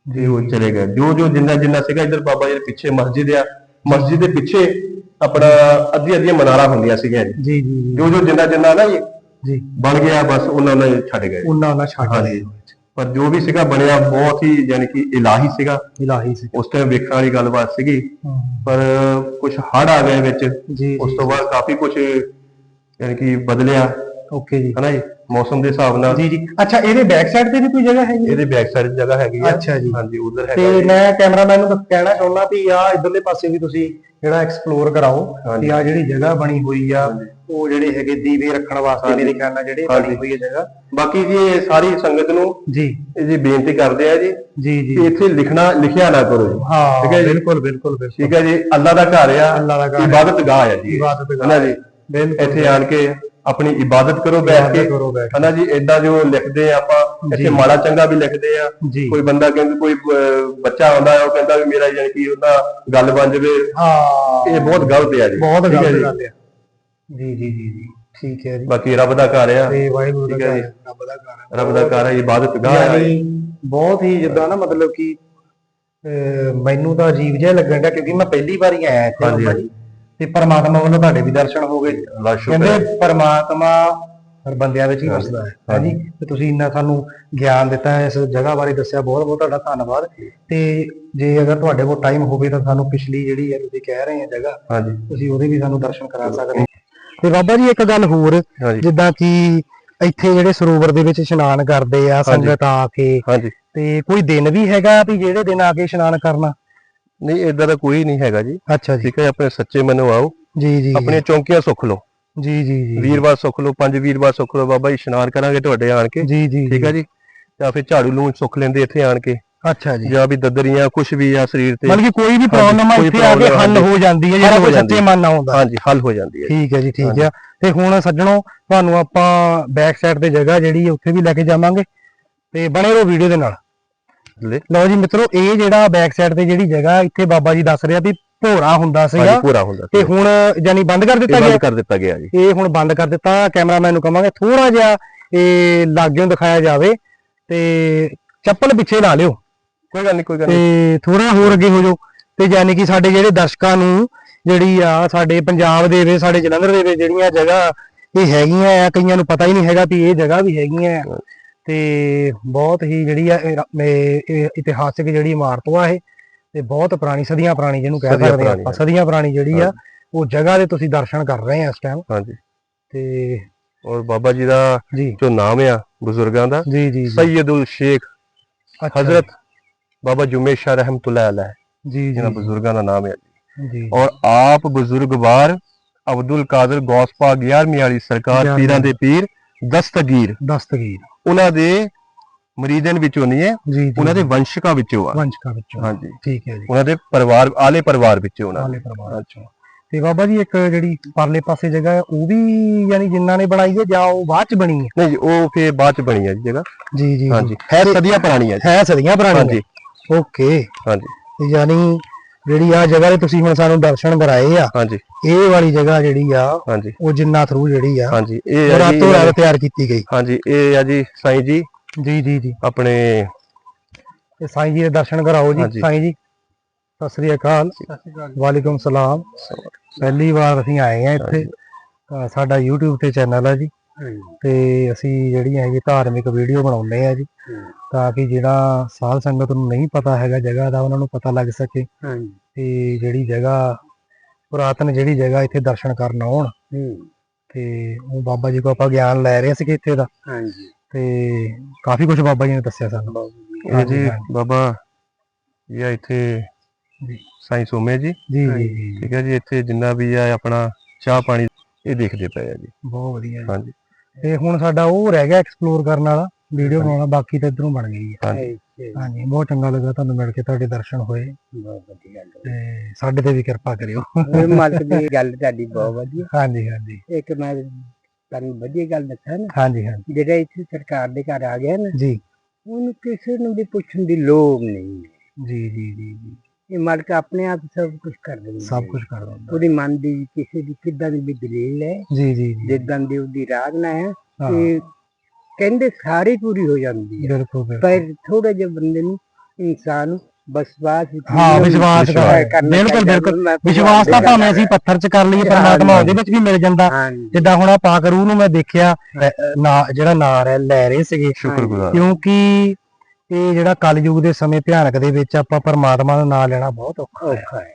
ਤੇ ਉਹ ਚਲੇ ਗਏ। ਜੋ ਜੋ ਜਿੰਨਾ ਜਿੰਨਾ ਸੀਗਾ ਇਧਰ ਬਾਬਾ ਜੀ ਦੇ ਪਿੱਛੇ ਮਸਜਿਦ ਆ ਮਸਜਿਦ ਦੇ ਪਿੱਛੇ ਆਪਣਾ ਅੱਧੀ ਅੱਧੀਆਂ ਮਨਾਰਾ ਹੁੰਦੀਆਂ ਸੀਗੀਆਂ ਜੀ। ਜੀ ਜੀ ਜੀ। ਜਿੰਨਾ ਜਿੰਨਾ ਨਾ ਜੀ। ਬਣ ਗਿਆ ਬਸ ਉਹਨਾਂ ਨੇ ਛੱਡ ਗਏ। ਉਹਨਾਂ ਉਹਨਾਂ ਛੱਡ ਹਾਂਜੀ। ਪਰ ਜੋ ਵੀ ਸੀਗਾ ਬਣਿਆ ਬਹੁਤ ਹੀ ਯਾਨੀ ਕਿ ਇਲਾਹੀ ਸੀਗਾ। ਇਲਾਹੀ ਸੀ। ਉਸ ਟਾਈਮ ਵੇਖਣ ਵਾਲੀ ਗੱਲਬਾਤ ਸੀਗੀ। ਪਰ ਕੁਝ ਹੜ ਆ ਗਏ ਵਿੱਚ। ਉਸ ਤੋਂ ਬਾਅਦ ਕਾਫੀ ਕੁਝ ਯਾਨੀ ਕਿ ਬਦਲਿਆ। ਓਕੇ ਜੀ। ਹਨਾ ਜੀ? ਮੌਸਮ ਦੇ ਹਿਸਾਬ ਨਾਲ। ਜੀ ਜੀ। ਅੱਛਾ ਇਹਦੇ ਬੈਕ ਸਾਈਡ ਤੇ ਵੀ ਕੋਈ ਜਗ੍ਹਾ ਹੈਗੀ ਇਹਦੇ ਬੈਕ ਸਾਈਡ ਜਗ੍ਹਾ ਹੈਗੀ ਆ। ਅੱਛਾ ਜੀ। ਹਾਂਜੀ ਉਧਰ ਤੇ ਹੈਗਾ ਜੀ। ਮੈਂ ਕੈਮਰਾਮੈਨ ਨੂੰ ਤਾਂ ਕਹਿਣਾ ਚਾਹੁੰਦਾ ਵੀ ਆ ਇਧਰਲੇ ਪਾਸੇ ਵੀ ਤੁਸੀਂ ਜਿਹੜਾ ਐਕਸਪਲੋਰ ਕਰਾਓ। ਕਿ ਆ ਜਿਹੜੀ ਜਗ੍ਹਾ ਬਣੀ ਹੋਈ ਆ ਉਹ ਜਿਹੜੇ ਹੈਗੇ ਦੀਵੇ ਰੱਖਣ ਵਾਸਤੇ ਮੇਰੇ ਖਿਆਲ ਨਾਲ ਜਿਹੜੇ ਬਣੀ। ਹੋਈ ਹੈ ਜਗ੍ਹਾ। ਬਾਕੀ ਜੀ ਇਹ ਸਾਰੀ ਸੰਗਤ ਨੂੰ ਜੀ। ਇਹ ਜੀ ਬੇਨਤੀ ਕਰਦੇ ਆ ਜੀ ਜੀ ਜੀ। ਇੱਥੇ ਲਿਖਣਾ ਲਿਖਿਆ ਨਾ ਕਰੋ ਜੀ। ਹਾਂ ਠੀਕ ਹੈ ਜੀ। ਬਿਲਕੁਲ ਬਿਲਕੁਲ ਠੀਕ ਹੈ ਜੀ। ਅੱਲਾ ਦਾ ਘਰ ਆ। ਅੱਲਾ ਦਾ ਘਰ ਹੈ। ਇਬਾਦਤ ਗਾਹ ਆ ਜੀ। ਇਹ। ਇਬਾਦਤ ਗਾਹ ਹਨਾ ਜੀ ਇੱਥੇ ਆਣ ਕੇ ਆਪਣੀ ਇਬਾਦਤ ਕਰੋ ਬੈਠ ਕੇ। ਹਨਾ ਜੀ ਏਦਾਂ ਜੋ ਲਿਖਦੇ ਆ ਆਪਾਂ। ਇੱਥੇ ਮਾੜਾ ਚੰਗਾ ਵੀ ਲਿਖਦੇ ਆ। ਕੋਈ ਬੰਦਾ ਕਹਿੰਦਾ ਕੋਈ ਬੱਚਾ ਆਉਂਦਾ ਹੈ ਉਹ ਕਹਿੰਦਾ ਵੀ ਮੇਰਾ ਯਾਨੀ ਕਿ ਉਹਦਾ ਗੱਲ ਬਣ ਜਾਵੇ। ਹਾਂ। ਇਹ ਬਹੁਤ ਗਲਤ ਹੈ ਜੀ। ਬਹੁਤ ਠੀਕ ਹੈ ਗਲਤ ਜੀ। ਗੱਲ ਜੀ ਜੀ ਜੀ ਜੀ। ਠੀਕ ਹੈ ਜੀ। ਬਾਕੀ ਰੱਬ ਦਾ ਘਰ ਆ। ਤੇ ਵਾਹਿਗੁਰੂ ਦਾ ਹੈ ਘਰ। ਹੈ, ਰੱਬ ਦਾ ਘਰ ਹੈ ਰੱਬ ਦਾ ਘਰ ਹੈ ਇਬਾਦਤ ਗਾਹ ਯਾਨੀ ਬਹੁਤ ਹੀ ਜਿੱਦਾਂ ਨਾ ਮਤਲਬ ਕਿ ਮੈਨੂੰ ਤਾਂ ਅਜੀਬ ਜਿਹਾ ਲੱਗਣ ਡਿਆ ਕਿਉਂਕਿ ਮੈਂ ਪਹਿਲੀ ਵਾਰ ਹੀ ਆਇਆ ਇੱਥੇ। ਹਾਂਜੀ, ਤੇ ਪਰਮਾਤਮਾ ਵੱਲੋਂ ਤੁਹਾਡੇ ਵੀ ਦਰਸ਼ਨ ਹੋ ਗਏ। ਅੱਲਾ ਸ਼ੁਕਰ ਹੈ। ਕਹਿੰਦੇ ਪਰਮਾਤਮਾ ਹਰ ਬੰਦਿਆਂ ਵਿੱਚ ਹੀ ਵਸਦਾ ਹੈ। ਹਾਂਜੀ ਤੇ ਤੁਸੀਂ ਇੰਨਾ ਸਾਨੂੰ ਗਿਆਨ ਦਿੱਤਾ ਹੈ ਇਸ ਜਗ੍ਹਾ ਬਾਰੇ ਦੱਸਿਆ ਬਹੁਤ ਬਹੁਤ ਤੁਹਾਡਾ ਧੰਨਵਾਦ। ਤੇ ਜੇ ਅਗਰ ਤੁਹਾਡੇ ਕੋਲ ਟਾਈਮ ਹੋਵੇ ਤਾਂ ਸਾਨੂੰ ਪਿਛਲੀ ਜਿਹੜੀ ਹੈ ਤੁਸੀਂ ਕਹਿ ਰਹੇ ਆ ਜਗ੍ਹਾ ਹਾਂਜੀ। ਤੁਸੀਂ ਉਹਦੇ ਵੀ ਸਾਨੂੰ ਦਰਸ਼ਨ ਕਰਾ ਸਕਦੇ ਹੋ। ਤੇ ਬਾਬਾ ਜੀ ਇੱਕ ਗੱਲ ਹੋਰ ਹਾਂਜੀ। ਜਿੱਦਾਂ ਕਿ ਇੱਥੇ ਜਿਹੜੇ ਸਰੋਵਰ ਦੇ ਵਿੱਚ ਇਸ਼ਨਾਨ ਕਰਦੇ ਆ ਸੰਗਤ ਆ ਕੇ ਹਾਂਜੀ। ਤੇ ਕੋਈ ਦਿਨ ਵੀ ਹੈਗਾ ਵੀ ਜਿਹੜੇ ਦਿਨ ਆ ਕੇ ਇਸ਼ਨਾਨ ਕਰਨਾ? ਨਹੀਂ ਇਦਾਂ ਦਾ ਕੋਈ ਨਹੀਂ ਹੈਗਾ ਜੀ। ਅੱਛਾ ਜੀ। ਠੀਕ ਹੈ ਆਪਣੇ ਸੱਚੇ ਮਨੋਂ ਆਓ। ਜੀ ਜੀ ਆਪਣੀਆਂ ਚੌਂਕੀਆਂ ਸੁੱਖ ਲਓ। ਜੀ ਜੀ ਜੀ। ਵੀਰਵਾਰ ਸੁੱਖ ਲਓ ਪੰਜ ਵੀਰਵਾਰ ਸੁੱਖ ਲਓ ਬਾਬਾ ਜੀ ਇਸ਼ਨਾਨ ਕਰਾਂਗੇ ਤੁਹਾਡੇ ਆਣ ਕੇ। ਜੀ ਜੀ ਠੀਕ ਹੈ ਜੀ। ਜਾਂ? ਫਿਰ ਝਾੜੂ ਲੂਣ ਸੁੱਖ ਲੈਂਦੇ ਇੱਥੇ ਆਣ ਕੇ। ਅੱਛਾ ਜੀ। ਜਾਂ ਵੀ ਦਦਰੀਆਂ ਕੁਝ ਵੀ ਆ ਸਰੀਰ ਤੇ। ਮਤਲਬ ਕਿ ਕੋਈ ਵੀ ਪ੍ਰੋਬਲਮ ਆ ਇੱਥੇ ਆ ਕੇ ਹੱਲ। ਹੋ ਜਾਂਦੀ ਹੈ ਜਿਹੜਾ ਕੋਈ ਸੱਚੇ ਮਨ ਨਾਲ ਆਉਂਦਾ ਹਾਂਜੀ ਹੱਲ ਹੋ ਜਾਂਦੀ ਹੈ। ਠੀਕ ਹੈ ਜੀ ਠੀਕ ਹੈ। ਤੇ ਹੁਣ ਸੱਜਣੋ ਤੁਹਾਨੂੰ ਆਪਾਂ ਬੈਕ ਸਾਈਡ ਤੇ ਜਗ੍ਹਾ ਜਿਹੜੀ ਹੈ ਉੱਥੇ ਵੀ ਲੈ ਕੇ ਜਾਵਾਂਗੇ। ਤੇ ਬਣੇ ਰਹੋ ਵੀਡੀਓ ਦੇ ਨਾਲ। ਲੈ। ਲਓ ਜੀ ਮਿੱਤਰੋ ਇਹ ਜਿਹੜਾ ਬੈਕ ਸਾਈਡ ਤੇ ਜਿਹੜੀ ਜਗ੍ਹਾ ਇੱਥੇ ਬਾਬਾ ਜੀ ਦੱਸ ਰਿਹਾ ਵੀ ਭੋਰਾ ਹੁੰਦਾ ਸੀਗਾ। ਪੂਰਾ ਹੁੰਦਾ ਤੇ ਹੁਣ ਯਾਨੀ ਬੰਦ ਕਰ ਦਿੱਤਾ ਬੰਦ ਗਿਆ। ਕਰ ਦਿੱਤਾ ਗਿਆ ਜੀ। ਇਹ ਹੁਣ ਬੰਦ ਕਰ ਦਿੱਤਾ। ਕੈਮਰਾਮੈਨ ਨੂੰ ਕਵਾਂਗੇ ਥੋੜਾ ਜਿਹਾ ਇਹ ਲਾਗਿਓਂ ਦਿਖਾਇਆ ਜਾਵੇ। ਤੇ ਚੱਪਲ ਪਿੱਛੇ ਲਾ ਲਿਓ। ਕੋਈ ਗੱਲ ਨਹੀਂ ਕੋਈ ਗੱਲ ਨਹੀਂ ਤੇ ਥੋੜਾ ਹੋਰ ਅੱਗੇ ਹੋ ਜਾਓ। ਤੇ ਯਾਨੀ ਕਿ ਸਾਡੇ ਜਿਹੜੇ ਦਰਸ਼ਕਾਂ ਨੂੰ ਜਿਹੜੀ ਆ ਸਾਡੇ ਪੰਜਾਬ ਦੇ ਵਿੱਚ ਸਾਡੇ ਜਲੰਧਰ ਦੇ ਵਿੱਚ ਜਿਹੜੀਆਂ ਜਗ੍ਹਾ ਇਹ ਹੈਗੀਆਂ ਆ ਕਈਆਂ ਨੂੰ ਪਤਾ ਹੀ ਨਹੀਂ ਹੈਗਾ ਵੀ ਇਹ ਜਗ੍ਹਾ ਵੀ ਹੈਗੀਆਂ ਆ। ਤੇ ਬਹੁਤ ਹੀ ਜਿਹੜੀ ਆ ਇਤਿਹਾਸਿਕ ਜਿਹੜੀ ਇਮਾਰਤ ਆ ਇਹ ਤੇ ਬਹੁਤ ਪੁਰਾਣੀ ਸਦੀਆਂ ਪੁਰਾਣੀ ਜਿਹਨੂੰ ਕਹਿ ਸਕਦੇ ਆ ਸਦੀਆਂ ਪੁਰਾਣੀ ਜਿਹੜੀ ਆ ਉਹ ਜਗ੍ਹਾ ਦੇ ਤੁਸੀਂ ਦਰਸ਼ਨ ਕਰ ਰਹੇ ਆ ਇਸ ਟਾਈਮ ਹਾਂਜੀ। ਤੇ ਔਰ ਬਾਬਾ ਜੀ ਦਾ ਜੋ। ਨਾਮ ਆ ਬਜ਼ੁਰਗਾਂ ਦਾ ਜੀ ਜੀ ਸੈਯਦੁਲ ਸ਼ੇਖ ਹਜ਼ਰਤ ਬਾਬਾ ਜੁਮੇ ਸ਼ਾ ਰਹਿਮਤੁਲਾਹ ਅਲੈਹ ਜੀ ਜੀ। ਬਜ਼ੁਰਗਾਂ ਦਾ ਨਾਮ ਹੈ ਜੀ। ਔਰ ਆਪ ਬਜ਼ੁਰਗਵਾਰ ਅਬਦੁਲ ਕਾਦਰ ਗੌਸਪਾ 11ਵੀਂ ਵਾਲੀ ਸਰਕਾਰ ਪੀਰਾਂ ਦੇ ਪੀਰ ਦਸਤਗੀਰ। ਦਸਤਗੀਰ। ਉਹਨਾਂ ਦੇ ਮਰੀਦਨ ਵਿੱਚੋਂ ਨਹੀਂ ਹੈ ਜੀ ਜੀ ਉਹਨਾਂ ਦੇ ਵੰਸ਼ਕਾਂ ਵਿੱਚੋਂ ਆ। ਵੰਸ਼ਕਾ ਵਿੱਚੋਂ। ਹਾਂਜੀ। ਠੀਕ ਹੈ ਜੀ। ਉਹਨਾਂ ਦੇ ਪਰਿਵਾਰ ਆਲੇ ਪਰਿਵਾਰ ਵਿੱਚੋਂ ਉਹਨਾਂ ਆਲੇ ਪਰਿਵਾਰ ਵਿੱਚੋਂ। ਤੇ ਬਾਬਾ ਜੀ ਇੱਕ ਜਿਹੜੀ ਪਰਲੇ ਪਾਸੇ ਜਗ੍ਹਾ ਹੈ ਉਹ ਵੀ ਯਾਨੀ ਜਿਨ੍ਹਾਂ ਨੇ ਬਣਾਈ ਹੈ ਜਾਂ ਉਹ ਬਾਅਦ ਚ ਬਣੀ ਹੈ? ਨਹੀਂ ਜੀ ਉਹ ਫੇਰ ਬਾਅਦ ਚ ਬਣੀ ਹੈ ਜੀ ਜਗ੍ਹਾ। ਜੀ ਜੀ ਹਾਂਜੀ। ਹੈ ਸਦੀਆਂ ਪੁਰਾਣੀ ਹੈ ਜੀ। ਹੈ ਸਦੀਆਂ ਪੁਰਾਣੀ ਹਾਂਜੀ। ਓਕੇ। ਹਾਂਜੀ। ਯਾਨੀ ਜਿਹੜੀ ਆ ਜਗ੍ਹਾ ਦੇ ਤੁਸੀਂ ਹੁਣ ਸਾਨੂੰ ਦਰਸ਼ਨ ਕਰਾਏ ਆ ਹਾਂਜੀ। ਇਹ ਵਾਲੀ ਜਗ੍ਹਾ ਜਿਹੜੀ ਆ ਹਾਂਜੀ। ਉਹ ਜਿੰਨਾ ਥਰੂ ਜਿਹੜੀ ਆ ਹਾਂਜੀ ਇਹ ਜੀ ਰਾਤੋਂ ਰਾਤ ਤਿਆਰ ਕੀਤੀ ਗਈ। ਹਾਂਜੀ ਇਹ ਹੈ ਜੀ ਸਾਈਂ ਜੀ। ਜੀ ਜੀ ਜੀ। ਆਪਣੇ ਤੇ ਸਾਈਂ ਜੀ ਦੇ ਦਰਸ਼ਨ ਕਰਾਓ ਜੀ। ਸਾਈਂ ਜੀ ਸਤਿ ਸ੍ਰੀ ਅਕਾਲ। ਵਾਲੇਕੁਮ ਸਲਾਮ। ਪਹਿਲੀ ਵਾਰ ਅਸੀਂ ਆਏ ਆ ਇੱਥੇ। ਤਾਂ ਸਾਡਾ YouTube ਤੇ ਚੈਨਲ ਹੈ ਜੀ। ਤੇ ਅਸੀਂ ਜਿਹੜੀਆਂ ਹੈਗੀ ਧਾਰਮਿਕ ਵੀਡੀਓ ਬਣਾਉਂਦੇ ਆ ਜੀ ਤਾਂ ਕਿ ਜਿਹੜਾ ਸਾਧ ਸੰਗਤ ਨੂੰ ਨਹੀਂ ਪਤਾ ਹੈਗਾ ਜਗ੍ਹਾ ਦਾ ਉਹਨਾਂ ਨੂੰ ਪਤਾ ਲੱਗ ਸਕੇ। ਤੇ ਜਿਹੜੀ ਜਗ੍ਹਾ ਪੁਰਾਤਨ ਜਿਹੜੀ ਜਗ੍ਹਾ ਇੱਥੇ ਦਰਸ਼ਨ ਕਰਨ ਆਉਣ ਤੇ ਉਹ ਬਾਬਾ ਜੀ ਕੋ ਆਪਾਂ ਗਿਆਨ ਲੈ ਰਹੇ ਸੀ ਇੱਥੇ ਦਾ। ਹਾਂਜੀ। ਤੇ ਕਾਫੀ ਕੁਝ ਬਾਬਾ ਜੀ ਨੇ ਦੱਸਿਆ ਸਾਨੂੰ। ਇਹ ਜੀ ਬਾਬਾ ਇਹ ਇੱਥੇ ਜੀ। ਸਾਈਂ ਸੋਮੇ ਜੀ। ਜੀ ਜੀ। ਠੀਕ ਹੈ ਜੀ ਇੱਥੇ ਜਿੰਨਾ ਵੀ ਆ ਆਪਣਾ ਚਾਹ ਪਾਣੀ ਇਹ ਦੇਖਦੇ ਪਏ ਆ ਜੀ। ਬਹੁਤ ਵਧੀਆ ਜੀ। ਹਾਂਜੀ। ਤੇ ਹੁਣ ਸਾਡਾ ਉਹ ਰਹਿ ਗਿਆ ਐਕਸਪਲੋਰ ਕਰਨ ਵਾਲਾ ਵੀਡੀਓ ਬਣਾਉਣਾ ਬਾਕੀ ਤਾਂ ਇਧਰੋਂ ਬਣ ਗਈ ਹੈ। ਹਾਂਜੀ। ਹਾਂਜੀ ਬਹੁਤ ਚੰਗਾ ਲੱਗਾ ਤੁਹਾਨੂੰ ਮਿਲ ਕੇ ਤੁਹਾਡੇ ਦਰਸ਼ਨ ਹੋਏ। ਤੇ ਸਾਡੇ ਤੇ ਵੀ ਕਿਰਪਾ ਕਰਿਓ। ਮਾਲਕ ਦੀ ਗੱਲ ਤੁਹਾਡੀ ਬਹੁਤ ਵਧੀਆ। ਹਾਂਜੀ ਹਾਂਜੀ। ਇੱਕ ਮੈਂ ਤੁਹਾਨੂੰ ਵਧੀਆ ਗੱਲ ਦੱਸਾਂ ਨਾ ਹਾਂਜੀ ਹਾਂਜੀ। ਜਿਹੜਾ ਇੱਥੇ ਸਰਕਾਰ ਦੇ ਘਰ ਆ ਗਿਆ ਨਾ ਜੀ। ਉਹਨੂੰ ਕਿਸੇ ਨੂੰ ਵੀ ਪੁੱਛਣ ਦੀ ਲੋੜ ਨਹੀਂ ਜੀ ਜੀ ਜੀ। ਇਹ ਮਾਲਕ ਆਪਣੇ ਆਪ ਸਭ ਕੁਝ ਕਰ ਦਿੰਦਾ ਸਭ। ਕੁਝ ਕਰ ਦਿੰਦਾ। ਉਹਦੀ ਮਨ ਦੀ ਕਿਸੇ ਦੀ ਕਿੱਦਾਂ ਦੀ ਵੀ ਦਲੀਲ ਹੈ ਜੀ ਜੀ ਜਿੱਦਾਂ ਦੀ ਉਹਦੀ ਰਾਗਨਾ ਹੈ ਤੇ ਕਹਿੰਦੇ ਸਾਰੀ ਪੂਰੀ ਹੋ ਜਾਂਦੀ ਹੈ। ਬਿਲਕੁਲ ਪਰ ਥੋੜਾ ਜਿਹਾ ਬੰਦੇ ਨੂੰ ਇਨਸਾਨ ਨੂੰ ਵਿਸ਼ਵਾਸ ਹਾਂ ਵਿਸ਼ਵਾਸ ਬਿਲਕੁਲ ਬਿਲਕੁਲ। ਵਿਸ਼ਵਾਸ ਤਾਂ ਭਾਵੇਂ ਅਸੀਂ ਪੱਥਰ 'ਚ ਕਰ ਲਈਏ ਪਰਮਾਤਮਾ ਉਹਦੇ ਵਿੱਚ ਵੀ ਮਿਲ ਜਾਂਦਾ। ਜਿੱਦਾਂ ਹੁਣ ਆ ਪਾਕ ਰੂਹ ਨੂੰ ਮੈਂ ਦੇਖਿਆ ਜਿਹੜਾ ਨਾਂ ਹੈ ਲੈ ਰਹੇ ਸੀਗੇ। ਸ਼ੁਕਰਗੁਜ਼ਾਰ। ਕਿਉਂਕਿ ਇਹ ਜਿਹੜਾ ਕਲਯੁਗ ਦੇ ਸਮੇਂ ਭਿਆਨਕ ਦੇ ਵਿੱਚ ਆਪਾਂ ਪਰਮਾਤਮਾ ਦਾ ਨਾਮ ਲੈਣਾ ਬਹੁਤ ਔਖਾ ਹੈ ਔਖਾ ਹੈ।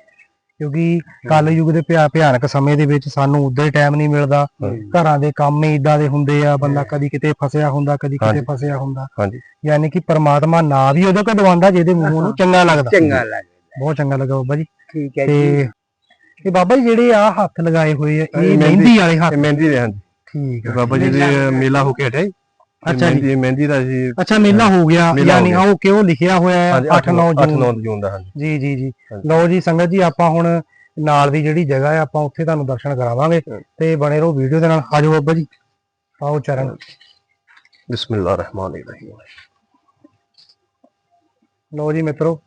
ਕਿਉਂਕਿ ਕਲਯੁਗ ਦੇ ਭਿਆ- ਭਿਆਨਕ ਸਮੇਂ ਦੇ ਵਿੱਚ ਸਾਨੂੰ ਉਦਾਂ ਹੀ ਟਾਈਮ ਨਹੀਂ ਮਿਲਦਾ। ਘਰਾਂ ਦੇ ਕੰਮ ਹੀ ਇਦਾਂ ਦੇ ਹੁੰਦੇ ਆ। ਬੰਦਾ ਕਦੀ ਕਿਤੇ ਫਸਿਆ ਹੁੰਦਾ ਕਦੀ ਕਿਤੇ। ਫਸਿਆ ਹੁੰਦਾ। ਹਾਂਜੀ। ਯਾਨੀ ਕਿ ਪਰਮਾਤਮਾ ਨਾਂ ਵੀ ਉਹਦੇ ਕਢਵਾਉਂਦਾ ਜਿਹਦੇ ਮੂੰਹ ਨੂੰ ਚੰਗਾ ਲੱਗਦਾ। ਚੰਗਾ ਲੱਗਦਾ। ਬਹੁਤ ਚੰਗਾ ਲੱਗਾ ਬਾਬਾ ਜੀ। ਠੀਕ ਹੈ ਜੀ। ਤੇ ਬਾਬਾ ਜੀ ਜਿਹੜੇ ਆ ਹੱਥ ਲਗਾਏ ਹੋਏ ਆ ਇਹ ਮਹਿੰਦੀ- ਵਾਲੇ ਹੱਥ। ਮਹਿੰਦੀ ਦੇ ਹਾਂਜੀ। ਠੀਕ ਆ। ਬਾਬਾ ਜੀ ਦੇ ਮੇਲਾ ਹੋ ਕੇ ਹਟਿਆ ਇਹ ਅੱਛਾ ਜੀ। ਮਹਿੰਦੀ ਦਾ ਜੀ ਅੱਛਾ ਮੇਲਾ ਹੋ ਗਿਆ ਯਾਨੀ। ਉਹ ਕਿਉਂ ਲਿਖਿਆ ਹੋਇਆ ਹੈ? ਹਾਂਜੀ 8 9 8 ਜੂਨ। 9 ਜੂਨ ਦਾ ਹਾਂਜੀ। ਜੀ ਜੀ ਜੀ। ਲਓ ਜੀ ਸੰਗਤ ਜੀ ਆਪਾਂ ਹੁਣ ਨਾਲ ਦੀ ਜਿਹੜੀ ਜਗ੍ਹਾ ਹੈ ਆਪਾਂ ਉੱਥੇ ਤੁਹਾਨੂੰ ਦਰਸ਼ਨ ਕਰਾਵਾਂਗੇ। ਤੇ ਬਣੇ ਰਹੋ ਵੀਡੀਓ ਦੇ ਨਾਲ। ਆਜੋ ਬਾਬਾ ਜੀ। ਆਓ ਚਰਨ। ਬਿਸਮਿਲ੍ਲਾਹਿਰ ਰਹਿਮਾਨਿਰ ਰਹੀਮ। ਲਓ ਜੀ ਮਿੱਤਰੋ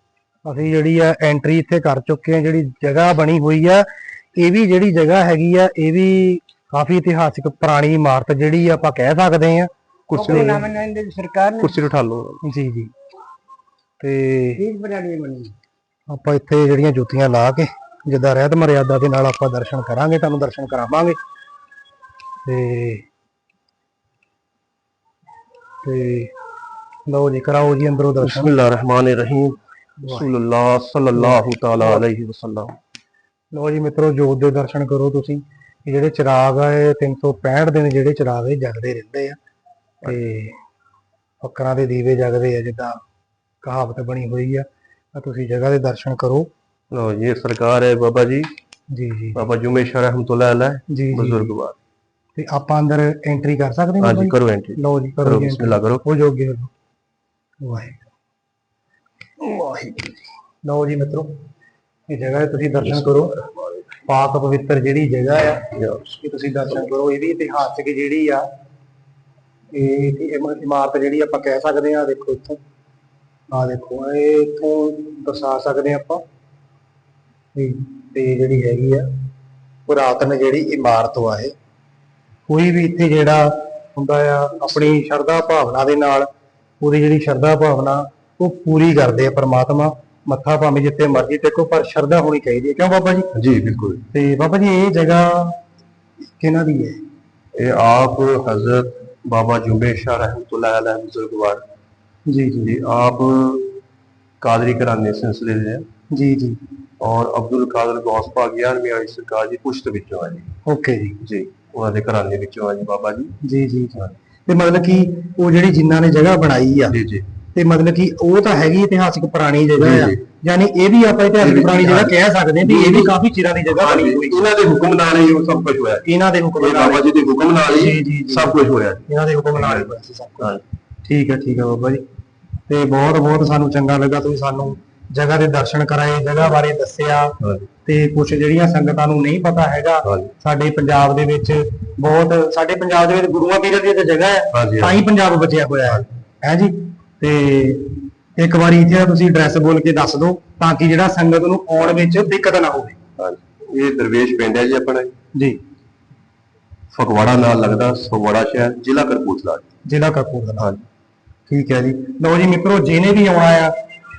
ਅਸੀਂ ਜਿਹੜੀ ਆ ਐਂਟਰੀ ਇੱਥੇ ਕਰ ਚੁੱਕੇ ਹਾਂ ਜਿਹੜੀ ਜਗ੍ਹਾ ਬਣੀ ਹੋਈ ਆ ਇਹ ਵੀ ਜਿਹੜੀ ਜਗ੍ਹਾ ਹੈਗੀ ਆ ਇਹ ਵੀ ਕਾਫੀ ਇਤਿਹਾਸਿਕ ਪੁਰਾਣੀ ਇਮਾਰਤ ਜਿਹੜੀ ਆ ਆਪਾਂ ਕਹਿ ਸਕਦੇ ਆ ਕੁਰਸੀ ਨੂੰ ਨਾਮਨੰਦ ਸਰਕਾਰ ਨੇ। ਕੁਰਸੀ ਉਠਾ ਲਓ। ਜੀ ਜੀ। ਤੇ ਚੀਜ਼ ਬਣਾਣੀ ਮੰਨੀ। ਆਪਾਂ ਇੱਥੇ ਜਿਹੜੀਆਂ ਜੁੱਤੀਆਂ ਲਾ ਕੇ ਜਿੱਦਾਂ ਰਹਿਤ ਮਰਿਆਦਾ ਦੇ ਨਾਲ ਆਪਾਂ ਦਰਸ਼ਨ ਕਰਾਂਗੇ ਤੁਹਾਨੂੰ ਦਰਸ਼ਨ ਕਰਾਵਾਂਗੇ। ਤੇ ਤੇ ਲਓ ਜੀ ਕਰਾਓ ਜੀ ਅੰਦਰੋਂ ਦਰਸ਼ਨ। ਬਿਸਮਿਲ੍ਲਾਹਿਰ ਰਹਿਮਾਨਿਰ ਰਹੀਮ ਰਸੂਲullah ਸੱਲੱਲਾਹੁ ਤਾਲਾ ਅਲੈਹਿ ਵਸੱਲਮ। ਲਓ ਜੀ ਮਿੱਤਰੋ ਜੋਤ ਦੇ ਦਰਸ਼ਨ ਕਰੋ ਤੁਸੀਂ। ਜਿਹੜੇ ਚਿਰਾਗ ਆ 365 ਦਿਨ ਜਿਹੜੇ ਚਿਰਾਗ ਇਹ ਜਗਦੇ ਰਹਿੰਦੇ ਆ। ਤੇ ਫੱਕਰਾਂ ਦੇ ਦੀਵੇ ਜਗਦੇ ਆ ਜਿੱਦਾਂ ਕਹਾਵਤ ਬਣੀ ਹੋਈ ਆ ਤਾਂ ਤੁਸੀਂ ਜਗ੍ਹਾ ਦੇ ਦਰਸ਼ਨ ਕਰੋ। ਲੋ ਜੀ ਇਹ ਸਰਕਾਰ ਹੈ ਬਾਬਾ ਜੀ। ਜੀ ਜੀ। ਬਾਬਾ ਜੁਮੇਸ਼ਾ ਰਹਿਮਤੁல்லாਹ ਅਲੈਹ ਜੀ ਜੀ। ਬਜ਼ੁਰਗਵਾਰ ਤੇ ਆਪਾਂ ਅੰਦਰ ਐਂਟਰੀ ਕਰ ਸਕਦੇ ਹਾਂ ਬਾਬਾ ਕਰੋ ਐਂਟਰੀ ਜੀ? ਲਓ ਜੀ ਕਰੋ ਜੀ ਬਿਸਮਿਲ੍ਲਾ ਕਰੋ। ਹੋ ਜੋਗੇ ਹੋ। ਵਾਹਿਗੁਰੂ ਵਾਹਿਗੁਰੂ ਜੀ। ਲਓ ਜੀ ਮਿੱਤਰੋ ਇਹ ਜਗ੍ਹਾ ਦੇ ਤੁਸੀਂ ਦਰਸ਼ਨ ਕਰੋ। ਪਾਕ ਪਵਿੱਤਰ ਜਿਹੜੀ ਜਗ੍ਹਾ ਆ ਇਹ ਤੁਸੀਂ ਦਰਸ਼ਨ ਕਰੋ। ਇਹ ਵੀ ਇਤਿਹਾਸਕ ਜਿਹੜੀ ਆ ਇਹ ਇਹ ਇਮ- ਇਮਾਰਤ ਜਿਹੜੀ ਆਪਾਂ ਕਹਿ ਸਕਦੇ ਆ ਦੇਖੋ ਇੱਥੋਂ। ਆ ਦੇਖੋ ਇਹ ਇੱਥੋਂ ਦਰਸਾ ਸਕਦੇ ਆ ਆਪਾਂ। ਤੇ ਤੇ ਜਿਹੜੀ ਹੈਗੀ ਆ ਪੁਰਾਤਨ ਜਿਹੜੀ ਇਮਾਰਤ ਆ ਇਹ। ਕੋਈ ਵੀ ਇੱਥੇ ਜਿਹੜਾ ਹੁੰਦਾ ਆ ਆਪਣੀ ਸ਼ਰਧਾ ਭਾਵਨਾ ਦੇ ਨਾਲ ਉਹਦੀ ਜਿਹੜੀ ਸ਼ਰਧਾ ਭਾਵਨਾ ਉਹ ਪੂਰੀ ਕਰਦੇ ਆ ਪ੍ਰਮਾਤਮਾ। ਮੱਥਾ ਭਾਵੇਂ ਜਿੱਥੇ ਮਰਜ਼ੀ ਟੇਕੋ ਪਰ ਸ਼ਰਧਾ ਹੋਣੀ ਚਾਹੀਦੀ ਹੈ। ਕਿਉਂ ਬਾਬਾ ਜੀ? ਜੀ ਬਿਲਕੁਲ। ਤੇ ਬਾਬਾ ਜੀ ਇਹ ਜਗ੍ਹਾ ਕਿਹਨਾਂ ਦੀ ਹੈ? ਇਹ ਆਪ ਹਜ਼ਰਤ ਬਾਬਾ ਜੁਮੇਸ਼ਾ ਰਹਿਮਤੁல்லாਹ ਅਲੈਹ ਬਜ਼ੁਰਗਵਾਰ ਜੀ ਜੀ। ਜੀ ਆਪ ਕਾਦਰੀ ਘਰਾਣੇ ਸਿਲਸਿਲੇ ਦੇ ਜੀ ਜੀ। ਔਰ ਅਬਦੁਲ ਕਾਦਰ ਗੌਸ ਪਾਕ 11ਵੀਂ ਵਾਲੀ ਸਰਕਾਰ ਦੀ ਪੁਸ਼ਤ ਵਿੱਚੋਂ ਜੀ। ਓਕੇ ਜੀ। ਜੀ ਉਹਨਾਂ ਦੇ ਘਰਾਣੇ ਵਿੱਚੋਂ ਹੈ ਜੀ ਬਾਬਾ ਜੀ। ਜੀ ਜੀ ਜੀ। ਤੇ ਮਤਲਬ ਕਿ ਉਹ ਜਿਹੜੀ ਜਿਨ੍ਹਾਂ ਨੇ ਜਗ੍ਹਾ ਬਣਾਈ ਆ ਜੀ ਜੀ। ਤੇ ਮਤਲਬ ਕਿ ਉਹ ਤਾਂ ਹੈਗੀ ਇਤਿਹਾਸਿਕ ਪੁਰਾਣੀ ਜਗ੍ਹਾ ਆ। ਯਾਨੀ ਇਹ ਵੀ ਆਪਾਂ ਇਤਿਹਾਸਿਕ ਪੁਰਾਣੀ ਜਗ੍ਹਾ। ਕਹਿ ਸਕਦੇ ਹਾਂ ਵੀ ਇਹ ਵੀ ਕਾਫੀ ਚਿਰਾਂ ਦੀ ਜਗ੍ਹਾ ਬਣੀ ਹੋਈ ਇਹਨਾਂ ਦੇ ਹੁਕਮ ਨਾਲ ਹੀ ਉਹ ਸਭ ਕੁਝ ਹੋਇਆ। ਇਹਨਾਂ ਦੇ ਹੁਕਮ ਨਾਲ ਬਾਬਾ ਜੀ ਦੇ ਹੁਕਮ ਨਾਲ ਹੀ। ਸਭ ਕੁਝ ਹੋਇਆ। ਇਹਨਾਂ ਦੇ ਹੁਕਮ ਨਾਲ ਹੀ ਹੋਇਆ ਸੀ ਸਭ ਕੁਝ। ਹਾਂਜੀ ਠੀਕ ਹੈ ਠੀਕ ਹੈ ਬਾਬਾ ਜੀ। ਤੇ ਬਹੁਤ ਬਹੁਤ ਸਾਨੂੰ ਚੰਗਾ ਲੱਗਾ ਤੁਸੀਂ ਸਾਨੂੰ ਜਗ੍ਹਾ ਦੇ ਦਰਸ਼ਨ ਕਰਾਏ ਜਗ੍ਹਾ ਬਾਰੇ ਦੱਸਿਆ। ਤੇ ਕੁਝ ਜਿਹੜੀਆਂ ਸੰਗਤਾਂ ਨੂੰ ਨਹੀਂ ਪਤਾ ਹੈਗਾ। ਸਾਡੇ ਪੰਜਾਬ ਦੇ ਵਿੱਚ ਬਹੁਤ ਸਾਡੇ ਪੰਜਾਬ ਦੇ ਵਿੱਚ ਗੁਰੂਆਂ ਪੀਰਾਂ ਦੀ ਜਗ੍ਹਾ ਹੈ ਤਾਂ ਹੀ ਪੰਜਾਬ ਬਚਿਆ ਹੋਇਆ ਹੈ। ਹੈ ਜੀ? ਤੇ ਇੱਕ ਵਾਰੀ ਇੱਥੇ ਤੁਸੀਂ ਐਡਰੈਸ ਬੋਲ ਕੇ ਦੱਸ ਦਿਓ ਤਾਂ ਕਿ ਜਿਹੜਾ ਸੰਗਤ ਨੂੰ ਆਉਣ ਵਿੱਚ ਦਿੱਕਤ ਨਾ ਹੋਵੇ। ਹਾਂਜੀ। ਇਹ ਦਰਵੇਸ਼ ਪਿੰਡ ਹੈ ਜੀ ਆਪਣਾ ਜੀ। ਫਗਵਾੜਾ ਨਾਲ ਲੱਗਦਾ ਫਗਵਾੜਾ ਸ਼ਹਿਰ ਜ਼ਿਲ੍ਹਾ ਕਰਪੂਰਥਲਾ ਜ਼ਿਲ੍ਹਾ ਕਪੂਰਥਲਾ ਹਾਂਜੀ। ਠੀਕ ਹੈ ਜੀ। ਲਓ ਜੀ ਮਿੱਤਰੋ ਜਿਹਨੇ ਵੀ ਆਉਣਾ ਆ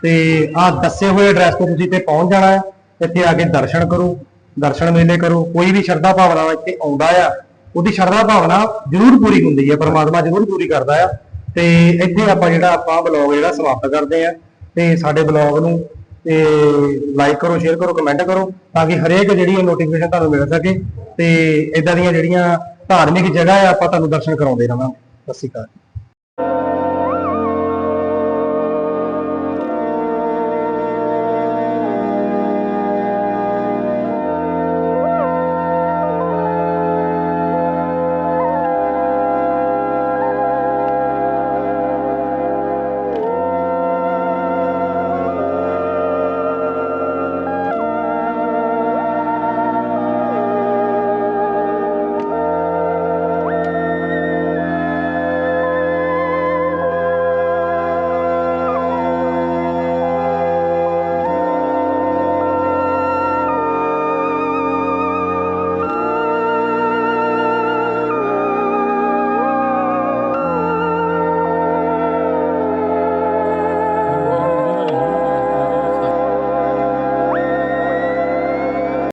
ਤੇ ਆਹ ਦੱਸੇ ਹੋਏ ਐਡਰੈਸ ਤੇ ਤੁਸੀਂ ਤੇ ਪਹੁੰਚ ਜਾਣਾ ਆ ਇੱਥੇ ਆ ਕੇ ਦਰਸ਼ਨ ਕਰੋ ਦਰਸ਼ਨ ਮੇਲੇ ਕਰੋ ਕੋਈ ਵੀ ਸ਼ਰਧਾ ਭਾਵਨਾ ਇੱਥੇ ਆਉਂਦਾ ਆ ਉਹਦੀ ਸ਼ਰਧਾ ਭਾਵਨਾ ਜ਼ਰੂਰ ਪੂਰੀ ਹੁੰਦੀ ਹੈ ਪਰਮਾਤਮਾ ਜ਼ਰੂਰ ਪੂਰੀ ਕਰਦਾ ਆ। ਤੇ ਇੱਥੇ ਆਪਾਂ ਜਿਹੜਾ ਆਪਾਂ ਬਲੌਗ ਜਿਹੜਾ ਸਮਾਪਤ ਕਰਦੇ ਆ ਤੇ ਸਾਡੇ ਬਲੌਗ ਨੂੰ, ਤੇ ਲਾਈਕ ਕਰੋ ਸ਼ੇਅਰ ਕਰੋ ਕਮੈਂਟ ਕਰੋ, ਤਾਂ ਕਿ ਹਰੇਕ ਜਿਹੜੀ ਨੋਟੀਫਿਕੇਸ਼ਨ ਤੁਹਾਨੂੰ ਮਿਲ ਸਕੇ, ਤੇ ਇਦਾਂ ਦੀਆਂ ਜਿਹੜੀਆਂ ਧਾਰਮਿਕ ਜਗ੍ਹਾ ਆ, ਆਪਾਂ ਤੁਹਾਨੂੰ ਦਰਸ਼ਨ ਕਰਾਉਂਦੇ ਰਵਾਂਗੇ ਸਤਿ ਸ਼੍ਰੀ ਅਕਾਲ।